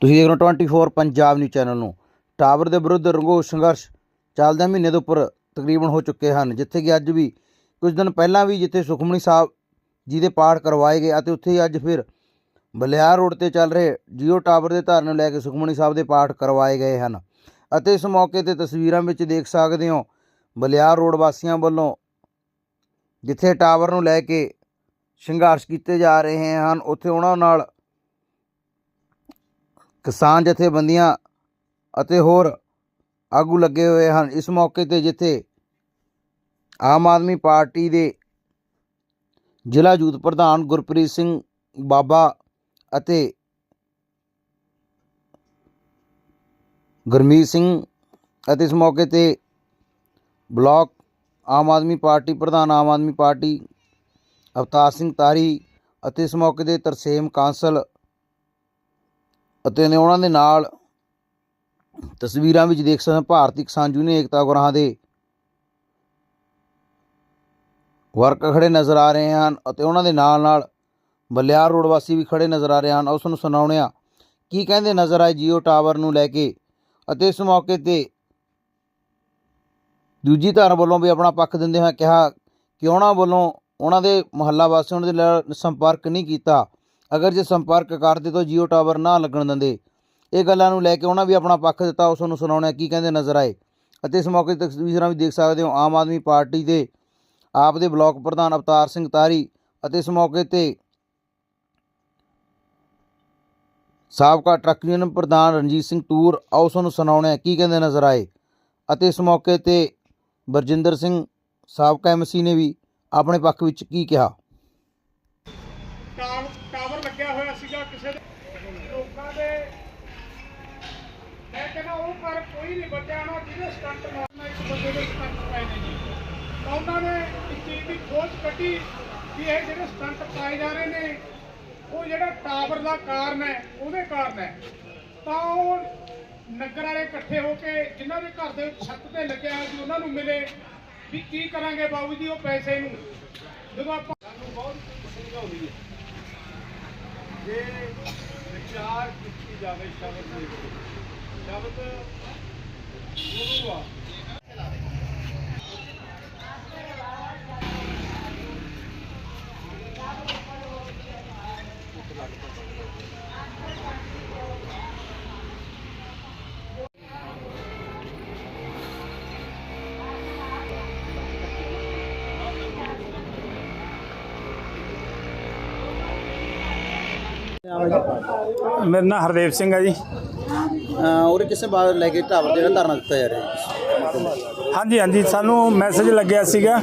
ਤੁਸੀਂ ਦੇਖ ਰਹੇ ਹੋ 24 ਪੰਜਾਬ ਨਿਊਜ਼ ਚੈਨਲ ਨੂੰ। ਟਾਵਰ ਦੇ ਵਿਰੁੱਧ ਰੰਗੋਸ਼ ਸੰਘਰਸ਼ ਚੱਲਦੇ ਮਹੀਨੇ ਦੇ ਉੱਪਰ ਤਕਰੀਬਨ ਹੋ ਚੁੱਕੇ ਹਨ, ਜਿੱਥੇ ਕਿ ਅੱਜ ਵੀ ਕੁਝ ਦਿਨ ਪਹਿਲਾਂ ਵੀ ਜਿੱਥੇ ਸੁਖਮਣੀ ਸਾਹਿਬ ਜੀ ਦੇ ਪਾਠ ਕਰਵਾਏ ਗਏ ਅਤੇ ਉੱਥੇ ਹੀ ਅੱਜ ਫਿਰ ਬਲਿਆਰ ਰੋਡ ਤੇ ਚੱਲ ਰਹੇ ਜੀਓ ਟਾਵਰ ਦੇ ਧਾਰਨ ਨੂੰ ਲੈ ਕੇ ਸੁਖਮਣੀ ਸਾਹਿਬ ਦੇ ਪਾਠ ਕਰਵਾਏ ਗਏ ਹਨ। ਅਤੇ ਇਸ ਮੌਕੇ ਤੇ ਤਸਵੀਰਾਂ ਵਿੱਚ ਦੇਖ ਸਕਦੇ ਹੋ ਬਲਿਆਰ ਰੋਡ ਵਾਸੀਆਂ ਵੱਲੋਂ ਜਿੱਥੇ ਟਾਵਰ ਨੂੰ ਲੈ ਕੇ ਸੰਘਰਸ਼ ਕੀਤੇ ਜਾ ਰਹੇ ਹਨ, ਉੱਥੇ ਉਹਨਾਂ ਨਾਲ ਕਿਸਾਨ ਜਥੇਬੰਦੀਆਂ ਅਤੇ ਹੋਰ ਆਗੂ ਲੱਗੇ ਹੋਏ ਹਨ। ਇਸ ਮੌਕੇ ਤੇ ਜਿੱਥੇ ਆਮ ਆਦਮੀ ਪਾਰਟੀ ਦੇ ਜ਼ਿਲ੍ਹਾ ਯੂਥ ਪ੍ਰਧਾਨ ਗੁਰਪ੍ਰੀਤ ਸਿੰਘ ਬਾਬਾ ਅਤੇ ਗੁਰਮੀਤ ਸਿੰਘ ਅਤੇ ਇਸ ਮੌਕੇ ਤੇ ਬਲਾਕ ਆਮ ਆਦਮੀ ਪਾਰਟੀ ਪ੍ਰਧਾਨ ਆਮ ਆਦਮੀ ਪਾਰਟੀ ਅਵਤਾਰ ਸਿੰਘ ਤਾਰੀ ਅਤੇ ਇਸ ਮੌਕੇ ਤੇ ਤਰਸੇਮ ਕਾਂਸਲ ਅਤੇ ਨੇ ਉਹਨਾਂ ਦੇ ਨਾਲ ਤਸਵੀਰਾਂ ਵਿੱਚ ਦੇਖ ਸਕਦੇ ਭਾਰਤੀ ਕਿਸਾਨ ਯੂਨੀਅਨ ਏਕਤਾ ਗੁਰਾਹਾਂ ਦੇ ਵਰਕਰ ਖੜੇ ਨਜ਼ਰ ਆ ਰਹੇ ਹਨ ਅਤੇ ਉਹਨਾਂ ਦੇ ਨਾਲ ਨਾਲ ਬਲਿਆਰ ਰੋਡ ਵਾਸੀ ਵੀ ਖੜੇ ਨਜ਼ਰ ਆ ਰਹੇ ਹਨ। ਉਸ ਨੂੰ ਸੁਣਾਉਣੇ ਆ ਕੀ ਕਹਿੰਦੇ ਨਜ਼ਰ ਆਏ ਜੀਓ ਟਾਵਰ ਨੂੰ ਲੈ ਕੇ? ਅਤੇ ਇਸ ਮੌਕੇ ਤੇ ਦੂਜੀ ਧਿਰ ਵੱਲੋਂ ਵੀ ਆਪਣਾ ਪੱਖ ਦਿੰਦੇ ਹੋਏ ਕਿਹਾ ਕਿ ਉਹਨਾਂ ਵੱਲੋਂ ਉਹਨਾਂ ਦੇ ਮੁਹੱਲਾ ਵਾਸੀਆਂ ਦੇ ਨਾਲ ਸੰਪਰਕ ਨਹੀਂ ਕੀਤਾ। ਅਗਰ ਜੇ ਸੰਪਰਕ ਕਰਦੇ ਤਾਂ ਜੀਓ ਟਾਵਰ ਨਾ ਲੱਗਣ ਦਿੰਦੇ। ਇਹ ਗੱਲਾਂ ਨੂੰ ਲੈ ਕੇ ਉਹਨਾਂ ਵੀ ਆਪਣਾ ਪੱਖ ਦਿੱਤਾ, ਉਸ ਨੂੰ ਸੁਣਾਉਣਾ ਕੀ ਕਹਿੰਦੇ ਨਜ਼ਰ ਆਏ। ਅਤੇ ਇਸ ਮੌਕੇ ਤੇ ਤਸਵੀਰਾਂ ਵੀ ਦੇਖ ਸਕਦੇ ਹੋ, ਆਮ ਆਦਮੀ ਪਾਰਟੀ ਦੇ ਆਪ ਦੇ ਬਲਾਕ ਪ੍ਰਧਾਨ ਅਵਤਾਰ ਸਿੰਘ ਤਾਰੀ ਅਤੇ ਇਸ ਮੌਕੇ ਤੇ ਸਾਬਕਾ ਟਰੱਕ ਯੂਨੀਅਨ ਪ੍ਰਧਾਨ ਰਣਜੀਤ ਸਿੰਘ ਟੂਰ ਆਓ ਤੁਹਾਨੂੰ ਸੁਣਾਉਣੇ ਆ ਕੀ ਕਹਿੰਦੇ ਨਜ਼ਰ ਆਏ। ਅਤੇ ਇਸ ਮੌਕੇ ਤੇ ਬਰਜਿੰਦਰ ਸਿੰਘ, ਸਾਬਕਾ ਐਮਸੀ ਨੇ ਵੀ ਆਪਣੇ ਪੱਖ ਵਿੱਚ ਕੀ ਕਿਹਾ। ਕੋਈ ਨਹੀਂ ਬਚਿਆ ਨਾ ਜਿਹਦੇ ਸਟੰਟ ਮਾਰਨਾ, ਇੱਕ ਬੰਦੇ ਦੇ ਸਟੰਟ ਪਏ ਨੇ ਜੀ। ਉਹਨਾਂ ਨੇ ਇਸ ਚੀਜ਼ ਦੀ ਖੋਜ ਕੱਢੀ ਵੀ ਇਹ ਜਿਹੜੇ ਸਟੰਟ ਪਾਏ ਜਾ ਰਹੇ ਨੇ, ਉਹ ਜਿਹੜਾ ਟਾਵਰ ਦਾ ਕਾਰਨ ਹੈ, ਉਹਦੇ ਕਾਰਨ ਹੈ। ਤਾਂ ਉਹ ਨਗਰ ਵਾਲੇ ਇਕੱਠੇ ਹੋ ਕੇ, ਜਿਨ੍ਹਾਂ ਦੇ ਘਰ ਦੇ ਛੱਤ ਤੇ ਲੱਗਿਆ ਹੋਇਆ ਸੀ, ਉਹਨਾਂ ਨੂੰ ਮਿਲੇ ਵੀ ਕੀ ਕਰਾਂਗੇ ਬਾਬੂ ਜੀ ਉਹ ਪੈਸੇ ਨੂੰ। ਜਦੋਂ ਆਪਾਂ ਸਾਨੂੰ ਬਹੁਤ ਸਮਝਾਉਂਦੀ ਹੈ। ਜੇ ਵਿਚਾਰ ਕੀਤੀ ਜਾਵੇ ਸ਼ਬਦ ਦੇ, ਸ਼ਬਦ 你就录吧 ਮੇਰਾ ਨਾਮ ਹਰਦੇਵ ਸਿੰਘ ਹੈ ਜੀ। ਉਹਦੇ ਕਿਸੇ ਬਾਤ ਲੈ ਕੇ ਟਾਵਰ ਜਿਹੜਾ ਧਰਨਾ ਦਿੱਤਾ ਜਾ ਰਿਹਾ ਹਾਂਜੀ ਹਾਂਜੀ ਸਾਨੂੰ ਮੈਸੇਜ ਲੱਗਿਆ ਸੀਗਾ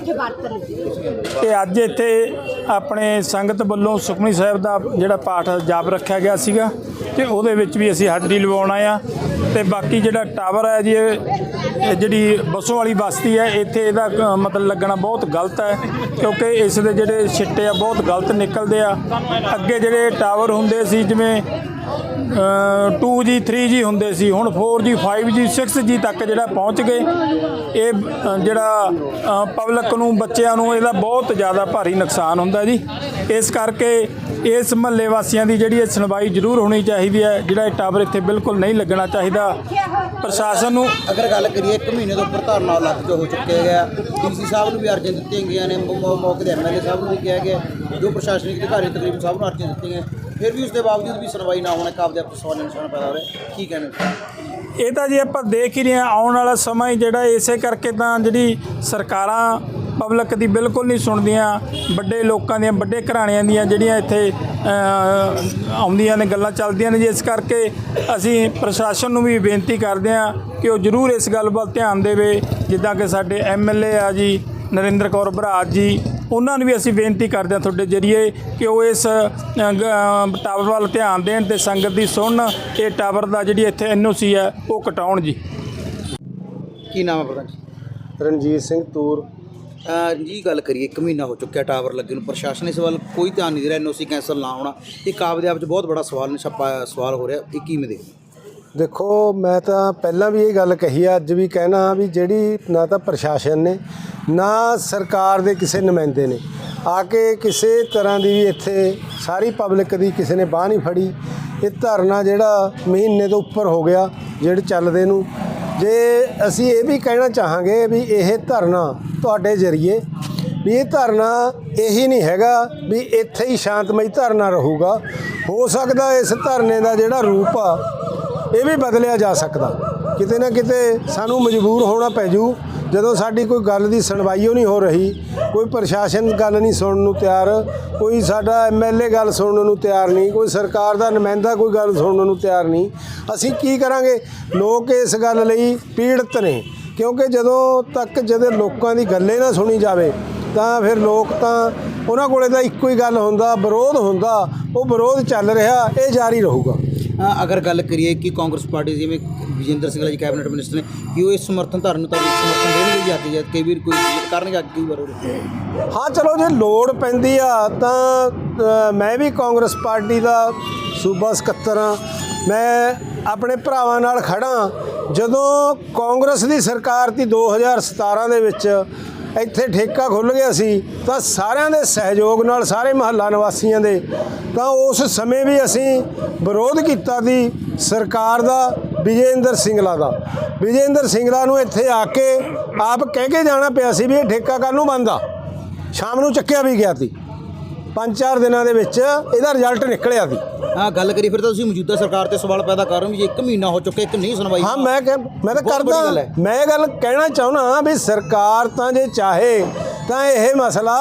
ਤੇ ਅੱਜ ਇੱਥੇ ਆਪਣੇ ਸੰਗਤ ਵੱਲੋਂ ਸੁਖਮਨੀ ਸਾਹਿਬ ਦਾ ਜਿਹੜਾ ਪਾਠ ਜਾਪ ਰੱਖਿਆ ਗਿਆ ਸੀਗਾ ਤੇ ਉਹਦੇ ਵਿੱਚ ਵੀ ਅਸੀਂ ਹਾਜ਼ਰੀ ਲਵਾਉਣ ਆ ਤੇ ਬਾਕੀ ਜਿਹੜਾ ਟਾਵਰ ਹੈ ਜੀ ਇਹ ਜਿਹੜੀ ਬਸੋਂ ਵਾਲੀ ਬਸਤੀ ਹੈ ਇੱਥੇ ਇਹਦਾ ਕ- ਮਤਲਬ ਲੱਗਣਾ ਬਹੁਤ ਗਲਤ ਹੈ ਕਿਉਂਕਿ ਇਸ ਦੇ ਜਿਹੜੇ ਛਿੱਟੇ ਆ ਬਹੁਤ ਗਲਤ ਨਿਕਲਦੇ ਆ। ਅੱਗੇ ਜਿਹੜੇ ਟਾਵਰ ਹੁੰਦੇ ਸੀ ਜਿਵੇਂ ਅ, 2G 3G ਹੁੰਦੇ ਸੀ ਹੁਣ 4G 5G 6G ਤੱਕ ਜਿਹੜਾ ਪਹੁੰਚ ਗਏ ਇਹ ਅ, ਜਿਹੜਾ ਪਬਲਿਕ ਨੂੰ ਬੱਚਿਆਂ ਨੂੰ ਇਹਦਾ ਬਹੁਤ ਜ਼ਿਆਦਾ ਭਾਰੀ ਨੁਕਸਾਨ ਹੁੰਦਾ ਜੀ। ਇਸ ਕਰਕੇ ਇਸ ਮਹੱਲੇ ਵਾਸੀਆਂ ਦੀ ਜਿਹੜੀ ਇਹ ਸੁਣਵਾਈ ਜ਼ਰੂਰ ਹੋਣੀ ਚਾਹੀਦੀ ਹੈ ਜਿਹੜਾ ਇਹ ਟਾਵਰ ਇੱਥੇ ਬਿਲਕੁਲ ਨਹੀਂ ਲੱਗਣਾ ਚਾਹੀਦਾ। ਪ੍ਰਸ਼ਾਸਨ ਨੂੰ ਅਗਰ ਗੱਲ ਕਰੀਏ ਇੱਕ ਮਹੀਨੇ ਤੋਂ ਉੱਪਰ ਧਰਨਾ ਲੱਗ ਕੇ ਹੋ ਚੁੱਕਿਆ ਗਿਆ ਡੀਸੀ ਸਾਹਿਬ ਨੂੰ ਵੀ ਅਰਜ਼ੀਆਂ ਦਿੱਤੀਆਂ ਗਈਆਂ ਨੇ ਮੌਕੇ ਦੇ ਐਮਐਲਏ ਸਾਹਿਬ ਨੂੰ ਵੀ ਕਿਹਾ ਗਿਆ ਜੋ ਪ੍ਰਸ਼ਾਸਨਿਕ ਅਧਿਕਾਰੀ ਤਕਰੀਬਨ ਸਭ ਨੂੰ ਅਰਜ਼ੀਆਂ ਦਿੱਤੀਆਂ ਫਿਰ ਵੀ ਉਸ ਦੇ ਬਾਵਜੂਦ ਵੀ ਸੁਣਵਾਈ ਨਾ ਹੋਣਾ ਕਾਬਦੇ ਆਪ ਸਵਾਲ ਨਿਸ਼ਾਨ ਪੈਦਾ ਹੋ ਰਿਹਾ ਕੀ ਕਹਿਣਾ ਇਹ ਤਾਂ ਜੀ ਆਪਾਂ ਦੇਖ ਹੀ ਰਹੇ ਹਾਂ ਆਉਣ ਵਾਲਾ ਸਮਾਂ ਹੀ ਜਿਹੜਾ ਇਸੇ ਕਰਕੇ ਤਾਂ ਜਿਹੜੀ ਸਰਕਾਰਾਂ ਪਬਲਿਕ ਦੀ ਬਿਲਕੁਲ ਨਹੀਂ ਸੁਣਦੀਆਂ ਵੱਡੇ ਲੋਕਾਂ ਦੀਆਂ ਵੱਡੇ ਘਰਾਣਿਆਂ ਦੀਆਂ ਜਿਹੜੀਆਂ ਇੱਥੇ ਆਉਂਦੀਆਂ ਨੇ ਗੱਲਾਂ ਚੱਲਦੀਆਂ ਨੇ ਜੀ। ਇਸ ਕਰਕੇ ਅਸੀਂ ਪ੍ਰਸ਼ਾਸਨ ਨੂੰ ਵੀ ਬੇਨਤੀ ਕਰਦੇ ਹਾਂ ਕਿ ਉਹ ਜ਼ਰੂਰ ਇਸ ਗੱਲ ਵੱਲ ਧਿਆਨ ਦੇਵੇ। ਜਿੱਦਾਂ ਕਿ ਸਾਡੇ ਐਮਐਲਏ ਆ ਜੀ ਨਰਿੰਦਰ ਕੌਰ ਬਰਾੜ ਜੀ ਉਹਨਾਂ ਨੂੰ ਵੀ ਅਸੀਂ ਬੇਨਤੀ ਕਰਦੇ ਹਾਂ ਤੁਹਾਡੇ ਜਰੀਏ ਕਿ ਉਹ ਇਸ ਟਾਵਰ ਵੱਲ ਧਿਆਨ ਦੇਣ ਤੇ ਸੰਗਤ ਦੀ ਸੁਣਨ ਇਹ ਟਾਵਰ ਦਾ ਜਿਹੜੀ ਇੱਥੇ ਐਨਓਸੀ ਹੈ ਉਹ ਕਟਾਉਣ ਜੀ। ਕੀ ਨਾਮ ਹੈ ਪ੍ਰਧਾਨ ਜੀ? ਰਣਜੀਤ ਸਿੰਘ ਤੂਰ। ਜੀ ਗੱਲ ਕਰੀਏ, ਇੱਕ ਮਹੀਨਾ ਹੋ ਚੁੱਕਿਆ ਟਾਵਰ ਲੱਗੇ ਨੂੰ। ਪ੍ਰਸ਼ਾਸਨ ਇਸ ਵੱਲ ਕੋਈ ਧਿਆਨ ਨਹੀਂ ਦੇ ਰਿਹਾ ਐਨਓਸੀ ਕੈਂਸਲ ਨਾ ਹੋਣਾ। ਇਹ ਕਾਬਦੇ ਆਪ 'ਚ ਬਹੁਤ ਬੜਾ ਸਵਾਲ ਸਵਾਲ ਹੋ ਰਿਹਾ। ਇਹ ਕਿਵੇਂ ਦੇਖਦੇ ਦੇਖੋ, ਮੈਂ ਤਾਂ ਪਹਿਲਾਂ ਵੀ ਇਹ ਗੱਲ ਕਹੀ ਆ, ਅੱਜ ਵੀ ਕਹਿਣਾ ਵੀ ਜਿਹੜੀ ਨਾ ਤਾਂ ਪ੍ਰਸ਼ਾਸਨ ਨੇ, ਨਾ ਸਰਕਾਰ ਦੇ ਕਿਸੇ ਨੁਮਾਇੰਦੇ ਨੇ। ਆ ਕੇ ਕਿਸੇ ਤਰ੍ਹਾਂ ਦੀ ਵੀ ਇੱਥੇ ਸਾਰੀ ਪਬਲਿਕ ਦੀ ਕਿਸੇ ਨੇ ਬਾਹ ਨਹੀਂ ਫੜੀ। ਇਹ ਧਰਨਾ ਜਿਹੜਾ ਮਹੀਨੇ ਤੋਂ ਉੱਪਰ ਹੋ ਗਿਆ, ਜਿਹੜੇ ਚੱਲਦੇ ਨੂੰ। ਜੇ ਅਸੀਂ ਇਹ ਵੀ ਕਹਿਣਾ ਚਾਹਾਂਗੇ ਵੀ ਇਹ ਧਰਨਾ ਤੁਹਾਡੇ ਜ਼ਰੀਏ, ਵੀ ਇਹ ਧਰਨਾ ਇਹੀ ਨਹੀਂ ਹੈਗਾ ਵੀ ਇੱਥੇ ਹੀ ਸ਼ਾਂਤਮਈ ਧਰਨਾ ਰਹੂਗਾ। ਹੋ ਸਕਦਾ ਇਸ ਧਰਨੇ ਦਾ ਜਿਹੜਾ ਰੂਪ ਆ, ਇਹ ਵੀ ਬਦਲਿਆ ਜਾ ਸਕਦਾ। ਕਿਤੇ ਨਾ ਕਿਤੇ ਸਾਨੂੰ ਮਜਬੂਰ ਹੋਣਾ ਪੈ ਜੂ ਜਦੋਂ ਸਾਡੀ ਕੋਈ ਗੱਲ ਦੀ ਸੁਣਵਾਈ ਓ ਨਹੀਂ ਹੋ ਰਹੀ, ਕੋਈ ਪ੍ਰਸ਼ਾਸਨ ਗੱਲ ਨਹੀਂ ਸੁਣਨ ਨੂੰ ਤਿਆਰ, ਕੋਈ ਸਾਡਾ ਐਮਐਲਏ ਗੱਲ ਸੁਣਨ ਨੂੰ ਤਿਆਰ ਨਹੀਂ, ਕੋਈ ਸਰਕਾਰ ਦਾ ਨੁਮਾਇੰਦਾ ਕੋਈ ਗੱਲ ਸੁਣਨ ਨੂੰ ਤਿਆਰ ਨਹੀਂ, ਅਸੀਂ ਕੀ ਕਰਾਂਗੇ? ਲੋਕ ਇਸ ਗੱਲ ਲਈ ਪੀੜਤ ਨੇ, ਕਿਉਂਕਿ ਜਦੋਂ ਤੱਕ ਜਦੋਂ ਲੋਕਾਂ ਦੀ ਗੱਲੇ ਨਾ ਸੁਣੀ ਜਾਵੇ, ਤਾਂ ਫਿਰ ਲੋਕ ਤਾਂ ਉਹਨਾਂ ਕੋਲੇ ਤਾਂ ਇੱਕੋ ਹੀ ਗੱਲ ਹੁੰਦਾ, ਵਿਰੋਧ ਹੁੰਦਾ, ਉਹ ਵਿਰੋਧ ਚੱਲ ਰਿਹਾ, ਇਹ ਜਾਰੀ ਰਹੂਗਾ। ਅਗਰ ਗੱਲ ਕਰੀਏ ਕਿ ਕਾਂਗਰਸ ਪਾਰਟੀ ਜਿਵੇਂ ਵਿਜੇਂਦਰ ਸਿੰਘ ਜੀ ਕੈਬਨਿਟ ਮਿਨਿਸਟਰ ਨੇ ਕਿ ਉਹ ਇਸ ਸਮਰਥਨ ਧਰਨ ਤਾਂ ਸਮਰਥਨ ਦੇਣਗੇ ਜਾਂ ਕਿ ਕਈ ਵਾਰ ਕੋਈ ਕਰਨਗੇ, ਅੱਗੇ ਵਾਰ ਹਾਂ, ਚਲੋ ਜੇ ਲੋੜ ਪੈਂਦੀ ਆ ਤਾਂ ਮੈਂ ਵੀ ਕਾਂਗਰਸ ਪਾਰਟੀ ਦਾ ਸੂਬਾ ਸਕੱਤਰ ਹਾਂ। ਮੈਂ ਆਪਣੇ ਭਰਾਵਾਂ ਨਾਲ ਖੜਾ ਜਦੋਂ ਕਾਂਗਰਸ ਦੀ ਸਰਕਾਰ ਸੀ 2017 ਦੇ ਵਿੱਚ ਇੱਥੇ ਠੇਕਾ ਖੁੱਲ ਗਿਆ ਸੀ, ਤਾਂ ਸਾਰਿਆਂ ਦੇ ਸਹਿਯੋਗ ਨਾਲ ਸਾਰੇ ਮਹੱਲਾ ਨਿਵਾਸੀਆਂ ਦੇ, ਤਾਂ ਉਸ ਸਮੇਂ ਵੀ ਅਸੀਂ ਵਿਰੋਧ ਕੀਤਾ ਸੀ ਸਰਕਾਰ ਦਾ, ਵਿਜੇਂਦਰ ਸਿੰਗਲਾ ਦਾ। ਵਿਜੇਂਦਰ ਸਿੰਗਲਾ ਨੂੰ ਇੱਥੇ ਆ ਕੇ ਆਪ ਕਹਿ ਕੇ ਜਾਣਾ ਪਿਆ ਸੀ ਵੀ ਇਹ ਠੇਕਾ ਕੱਲ੍ਹ ਨੂੰ ਬੰਦ ਆ ਸ਼ਾਮ ਨੂੰ ਚੱਕਿਆ ਵੀ ਗਿਆ ਸੀ। ਪੰਜ ਚਾਰ ਦਿਨਾਂ ਦੇ ਵਿੱਚ ਇਹਦਾ ਰਿਜ਼ਲਟ ਨਿਕਲਿਆ ਸੀ ਹਾਂ ਗੱਲ ਕਰੀ ਫਿਰ ਤਾਂ ਤੁਸੀਂ ਮੌਜੂਦਾ ਸਰਕਾਰ ਤੇ ਸਵਾਲ ਪੈਦਾ ਕਰ ਰਹੇ ਹੋ ਵੀ ਇੱਕ ਮਹੀਨਾ ਹੋ ਚੁੱਕਾ ਇੱਕ ਨਹੀਂ ਸੁਣਵਾਈ ਹਾਂ ਮੈਂ ਮੈਂ ਤਾਂ ਕਰਦਾ। ਮੈਂ ਇਹ ਗੱਲ ਕਹਿਣਾ ਚਾਹੁੰਦਾ ਵੀ ਸਰਕਾਰ ਤਾਂ ਜੇ ਚਾਹੇ ਤਾਂ ਇਹ ਮਸਲਾ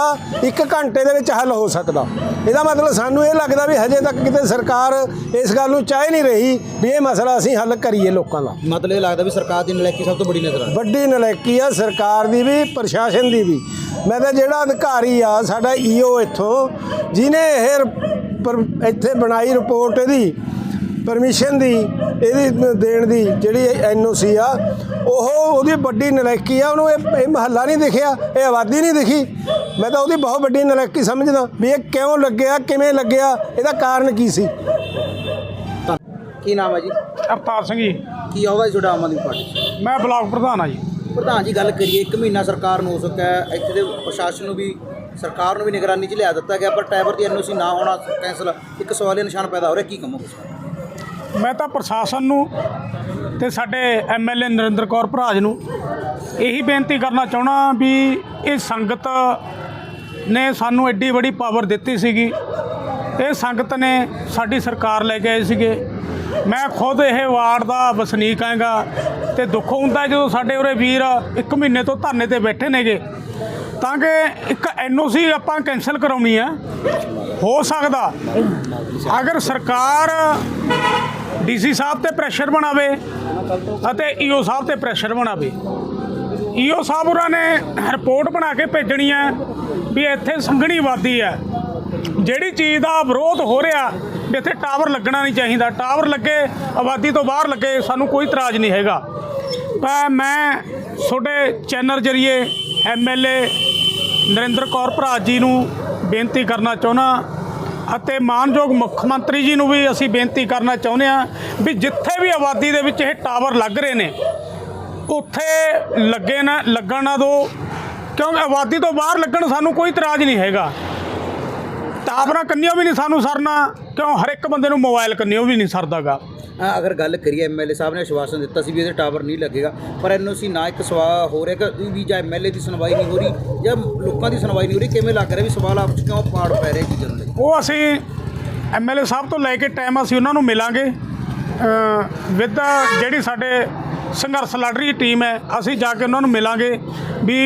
ਇੱਕ ਘੰਟੇ ਦੇ ਵਿੱਚ ਹੱਲ ਹੋ ਸਕਦਾ। ਇਹਦਾ ਮਤਲਬ ਸਾਨੂੰ ਇਹ ਲੱਗਦਾ ਵੀ ਹਜੇ ਤੱਕ ਕਿਤੇ ਸਰਕਾਰ ਇਸ ਗੱਲ ਨੂੰ ਚਾਹ ਨਹੀਂ ਰਹੀ ਵੀ ਇਹ ਮਸਲਾ ਅਸੀਂ ਹੱਲ ਕਰੀਏ ਲੋਕਾਂ ਦਾ। ਮਤਲਬ ਇਹ ਲੱਗਦਾ ਵੀ ਸਰਕਾਰ ਦੀ ਨਲਾਇਕੀ ਸਭ ਤੋਂ ਬੜੀ ਨਜ਼ਰ ਆ। ਵੱਡੀ ਨਲਾਇਕੀ ਆ ਸਰਕਾਰ ਦੀ ਵੀ ਪ੍ਰਸ਼ਾਸਨ ਦੀ ਵੀ। ਮੈਂ ਤਾਂ ਜਿਹੜਾ ਅਧਿਕਾਰੀ ਆ ਸਾਡਾ ਈਓ ਇੱਥੋਂ ਜਿਹਨੇ ਇਹ ਇੱਥੇ ਬਣਾਈ ਰਿਪੋਰਟ ਇਹਦੀ ਪਰਮਿਸ਼ਨ ਦੀ ਇਹਦੀ ਦੇਣ ਦੀ ਜਿਹੜੀ ਐਨਓਸੀ ਆ ਉਹ ਉਹਦੀ ਵੱਡੀ ਨਲਾਇਕੀ ਆ ਉਹਨੂੰ ਇਹ ਇਹ ਮਹੱਲਾ ਨਹੀਂ ਦਿਖਿਆ ਇਹ ਆਬਾਦੀ ਨਹੀਂ ਦਿਖੀ। ਮੈਂ ਤਾਂ ਉਹਦੀ ਬਹੁਤ ਵੱਡੀ ਨਲਾਇਕੀ ਸਮਝਦਾ ਵੀ ਇਹ ਕਿਉਂ ਲੱਗਿਆ ਕਿਵੇਂ ਲੱਗਿਆ ਇਹਦਾ ਕਾਰਨ ਕੀ ਸੀ? ਕੀ ਨਾਮ ਹੈ ਜੀ? ਅਵਤਾਰ ਸਿੰਘ ਜੀ। ਕੀ ਆਉਂਦਾ ਜੀ ਤੁਹਾਡਾ ਆਮ ਆਦਮੀ ਪਾਰਟੀ? ਮੈਂ ਬਲਾਕ ਪ੍ਰਧਾਨ ਆ ਜੀ। ਪ੍ਰਧਾਨ ਜੀ ਗੱਲ ਕਰੀਏ ਇੱਕ ਮਹੀਨਾ ਸਰਕਾਰ ਨੂੰ ਹੋ ਸਕਿਆ ਇੱਥੇ ਦੇ ਪ੍ਰਸ਼ਾਸਨ ਨੂੰ ਵੀ ਸਰਕਾਰ ਨੂੰ ਵੀ ਨਿਗਰਾਨੀ 'ਚ ਲਿਆ ਦਿੱਤਾ ਗਿਆ ਪਰ ਟਾਈਬਰ ਦੀ ਐਨਓਸੀ ਨਾ ਹੋਣਾ ਕੈਂਸਲ ਇੱਕ ਸਵਾਲੀਆ ਨਿਸ਼ਾਨ ਪੈਦਾ ਹੋ ਰਿਹਾ ਕੀ ਕਮੋਗੇ ਤੁਸੀਂ ਮੈਂ ਤਾਂ ਪ੍ਰਸ਼ਾਸਨ ਨੂੰ ਤੇ ਸਾਡੇ ਐਮਐਲਏ ਨਰਿੰਦਰ ਕੌਰ ਭਰਾਜ ਨੂੰ ਇਹੀ ਬੇਨਤੀ ਕਰਨਾ ਚਾਹਣਾ ਵੀ ਇਹ ਸੰਗਤ ਨੇ ਸਾਨੂੰ ਐਡੀ ਬੜੀ ਪਾਵਰ ਦਿੱਤੀ ਸੀਗੀ। ਇਹ ਸੰਗਤ ਨੇ ਸਾਡੀ ਸਰਕਾਰ ਲੈ ਕੇ ਆਏ ਸੀਗੇ। ਮੈਂ ਖੁਦ ਇਹ ਵਾਰਡ ਦਾ ਵਸਨੀਕ ਆਂਗਾ ਤੇ ਦੁੱਖ ਹੁੰਦਾ ਜਦੋਂ ਸਾਡੇ ਉਰੇ ਵੀਰ ਇੱਕ ਮਹੀਨੇ ਤੋਂ ਧਰਨੇ ਤੇ ਬੈਠੇ ਨੇਗੇ। ਤਾਂ ਕਿ ਇੱਕ ਐਨਓਸੀ ਆਪਾਂ ਕੈਨਸਲ ਕਰਾਉਣੀ ਆ। ਹੋ ਸਕਦਾ ਅਗਰ ਸਰਕਾਰ ਡੀਸੀ ਸਾਹਿਬ ਤੇ ਪ੍ਰੈਸ਼ਰ ਬਣਾਵੇ ਅਤੇ ਈਓ ਸਾਹਿਬ ਤੇ ਪ੍ਰੈਸ਼ਰ ਬਣਾਵੇ। ਈਓ ਸਾਹਿਬ ਉਹਨਾਂ ਨੇ ਰਿਪੋਰਟ ਬਣਾ ਕੇ ਭੇਜਣੀ ਹੈ ਵੀ ਇੱਥੇ ਸੰਘਣੀ ਆਬਾਦੀ ਹੈ। ਜਿਹੜੀ ਚੀਜ਼ ਦਾ ਵਿਰੋਧ ਹੋ ਰਿਹਾ, ਵੀ ਇੱਥੇ ਟਾਵਰ ਲੱਗਣਾ ਨਹੀਂ ਚਾਹੀਦਾ। ਟਾਵਰ ਲੱਗੇ, ਆਬਾਦੀ ਤੋਂ ਬਾਹਰ ਲੱਗੇ, ਸਾਨੂੰ ਕੋਈ ਇਤਰਾਜ਼ ਨਹੀਂ ਹੈਗਾ। ਪਰ ਮੈਂ ਤੁਹਾਡੇ ਚੈਨਲ ਜਰੀਏ ਐਮਐਲਏ ਨਰਿੰਦਰ ਕੌਰ ਭਰਾ ਜੀ ਨੂੰ ਬੇਨਤੀ ਕਰਨਾ ਚਾਹੁੰਦਾ ਅਤੇ ਮਾਨਯੋਗ ਮੁੱਖ ਮੰਤਰੀ ਜੀ ਨੂੰ ਵੀ ਅਸੀਂ ਬੇਨਤੀ ਕਰਨਾ ਚਾਹੁੰਦੇ ਹਾਂ ਵੀ ਜਿੱਥੇ ਵੀ ਆਬਾਦੀ ਦੇ ਵਿੱਚ ਇਹ ਟਾਵਰ ਲੱਗ ਰਹੇ ਨੇ, ਉੱਥੇ ਲੱਗੇ ਨਾ, ਲੱਗਣ ਨਾ ਦਿਓ ਕਿਉਂਕਿ ਆਬਾਦੀ ਤੋਂ ਬਾਹਰ ਲੱਗਣ ਸਾਨੂੰ ਕੋਈ ਇਤਰਾਜ਼ ਨਹੀਂ ਹੈਗਾ। ਟਾਵਰਾਂ ਕੰਨਿਓ ਵੀ ਨਹੀਂ ਸਾਨੂੰ ਸਰਨਾ, ਕਿਉਂ ਹਰ ਇੱਕ ਬੰਦੇ ਨੂੰ ਮੋਬਾਈਲ ਕੰਨਿਓ ਵੀ ਨਹੀਂ ਸਰਦਾਗਾ। ਹਾਂ ਅਗਰ ਗੱਲ ਕਰੀਏ ਐਮਐਲਏ ਸਾਹਿਬ ਨੇ ਆਸ਼ਵਾਸਨ ਦਿੱਤਾ ਸੀ ਵੀ ਇਹਦੇ ਟਾਵਰ ਨਹੀਂ ਲੱਗੇਗਾ, ਪਰ ਐਨਓਸੀ ਨਾ ਇੱਕ ਸਵਾਲ ਹੋ ਰਿਹਾ ਕਿ ਵੀ ਜਾਂ ਐਮਐਲਏ ਦੀ ਸੁਣਵਾਈ ਨਹੀਂ ਹੋ ਰਹੀ, ਜਾਂ ਲੋਕਾਂ ਦੀ ਸੁਣਵਾਈ ਨਹੀਂ ਹੋ ਰਹੀ, ਕਿਵੇਂ ਲੱਗ ਰਿਹਾ ਵੀ ਸਵਾਲ ਆਪ 'ਚ ਕਿਉਂ ਪਾੜ ਪੈ ਰਹੇ ਚੀਜ਼ਾਂ ਦੇ ਉਹ ਅਸੀਂ ਐਮਐਲਏ ਸਾਹਿਬ ਤੋਂ ਲੈ ਕੇ ਟਾਈਮ ਅਸੀਂ ਉਹਨਾਂ ਨੂੰ ਮਿਲਾਂਗੇ। ਵਿਦ ਜਿਹੜੀ ਸਾਡੇ ਸੰਘਰਸ਼ ਲੜ ਰਹੀ ਟੀਮ ਹੈ, ਅਸੀਂ ਜਾ ਕੇ ਉਹਨਾਂ ਨੂੰ ਮਿਲਾਂਗੇ ਵੀ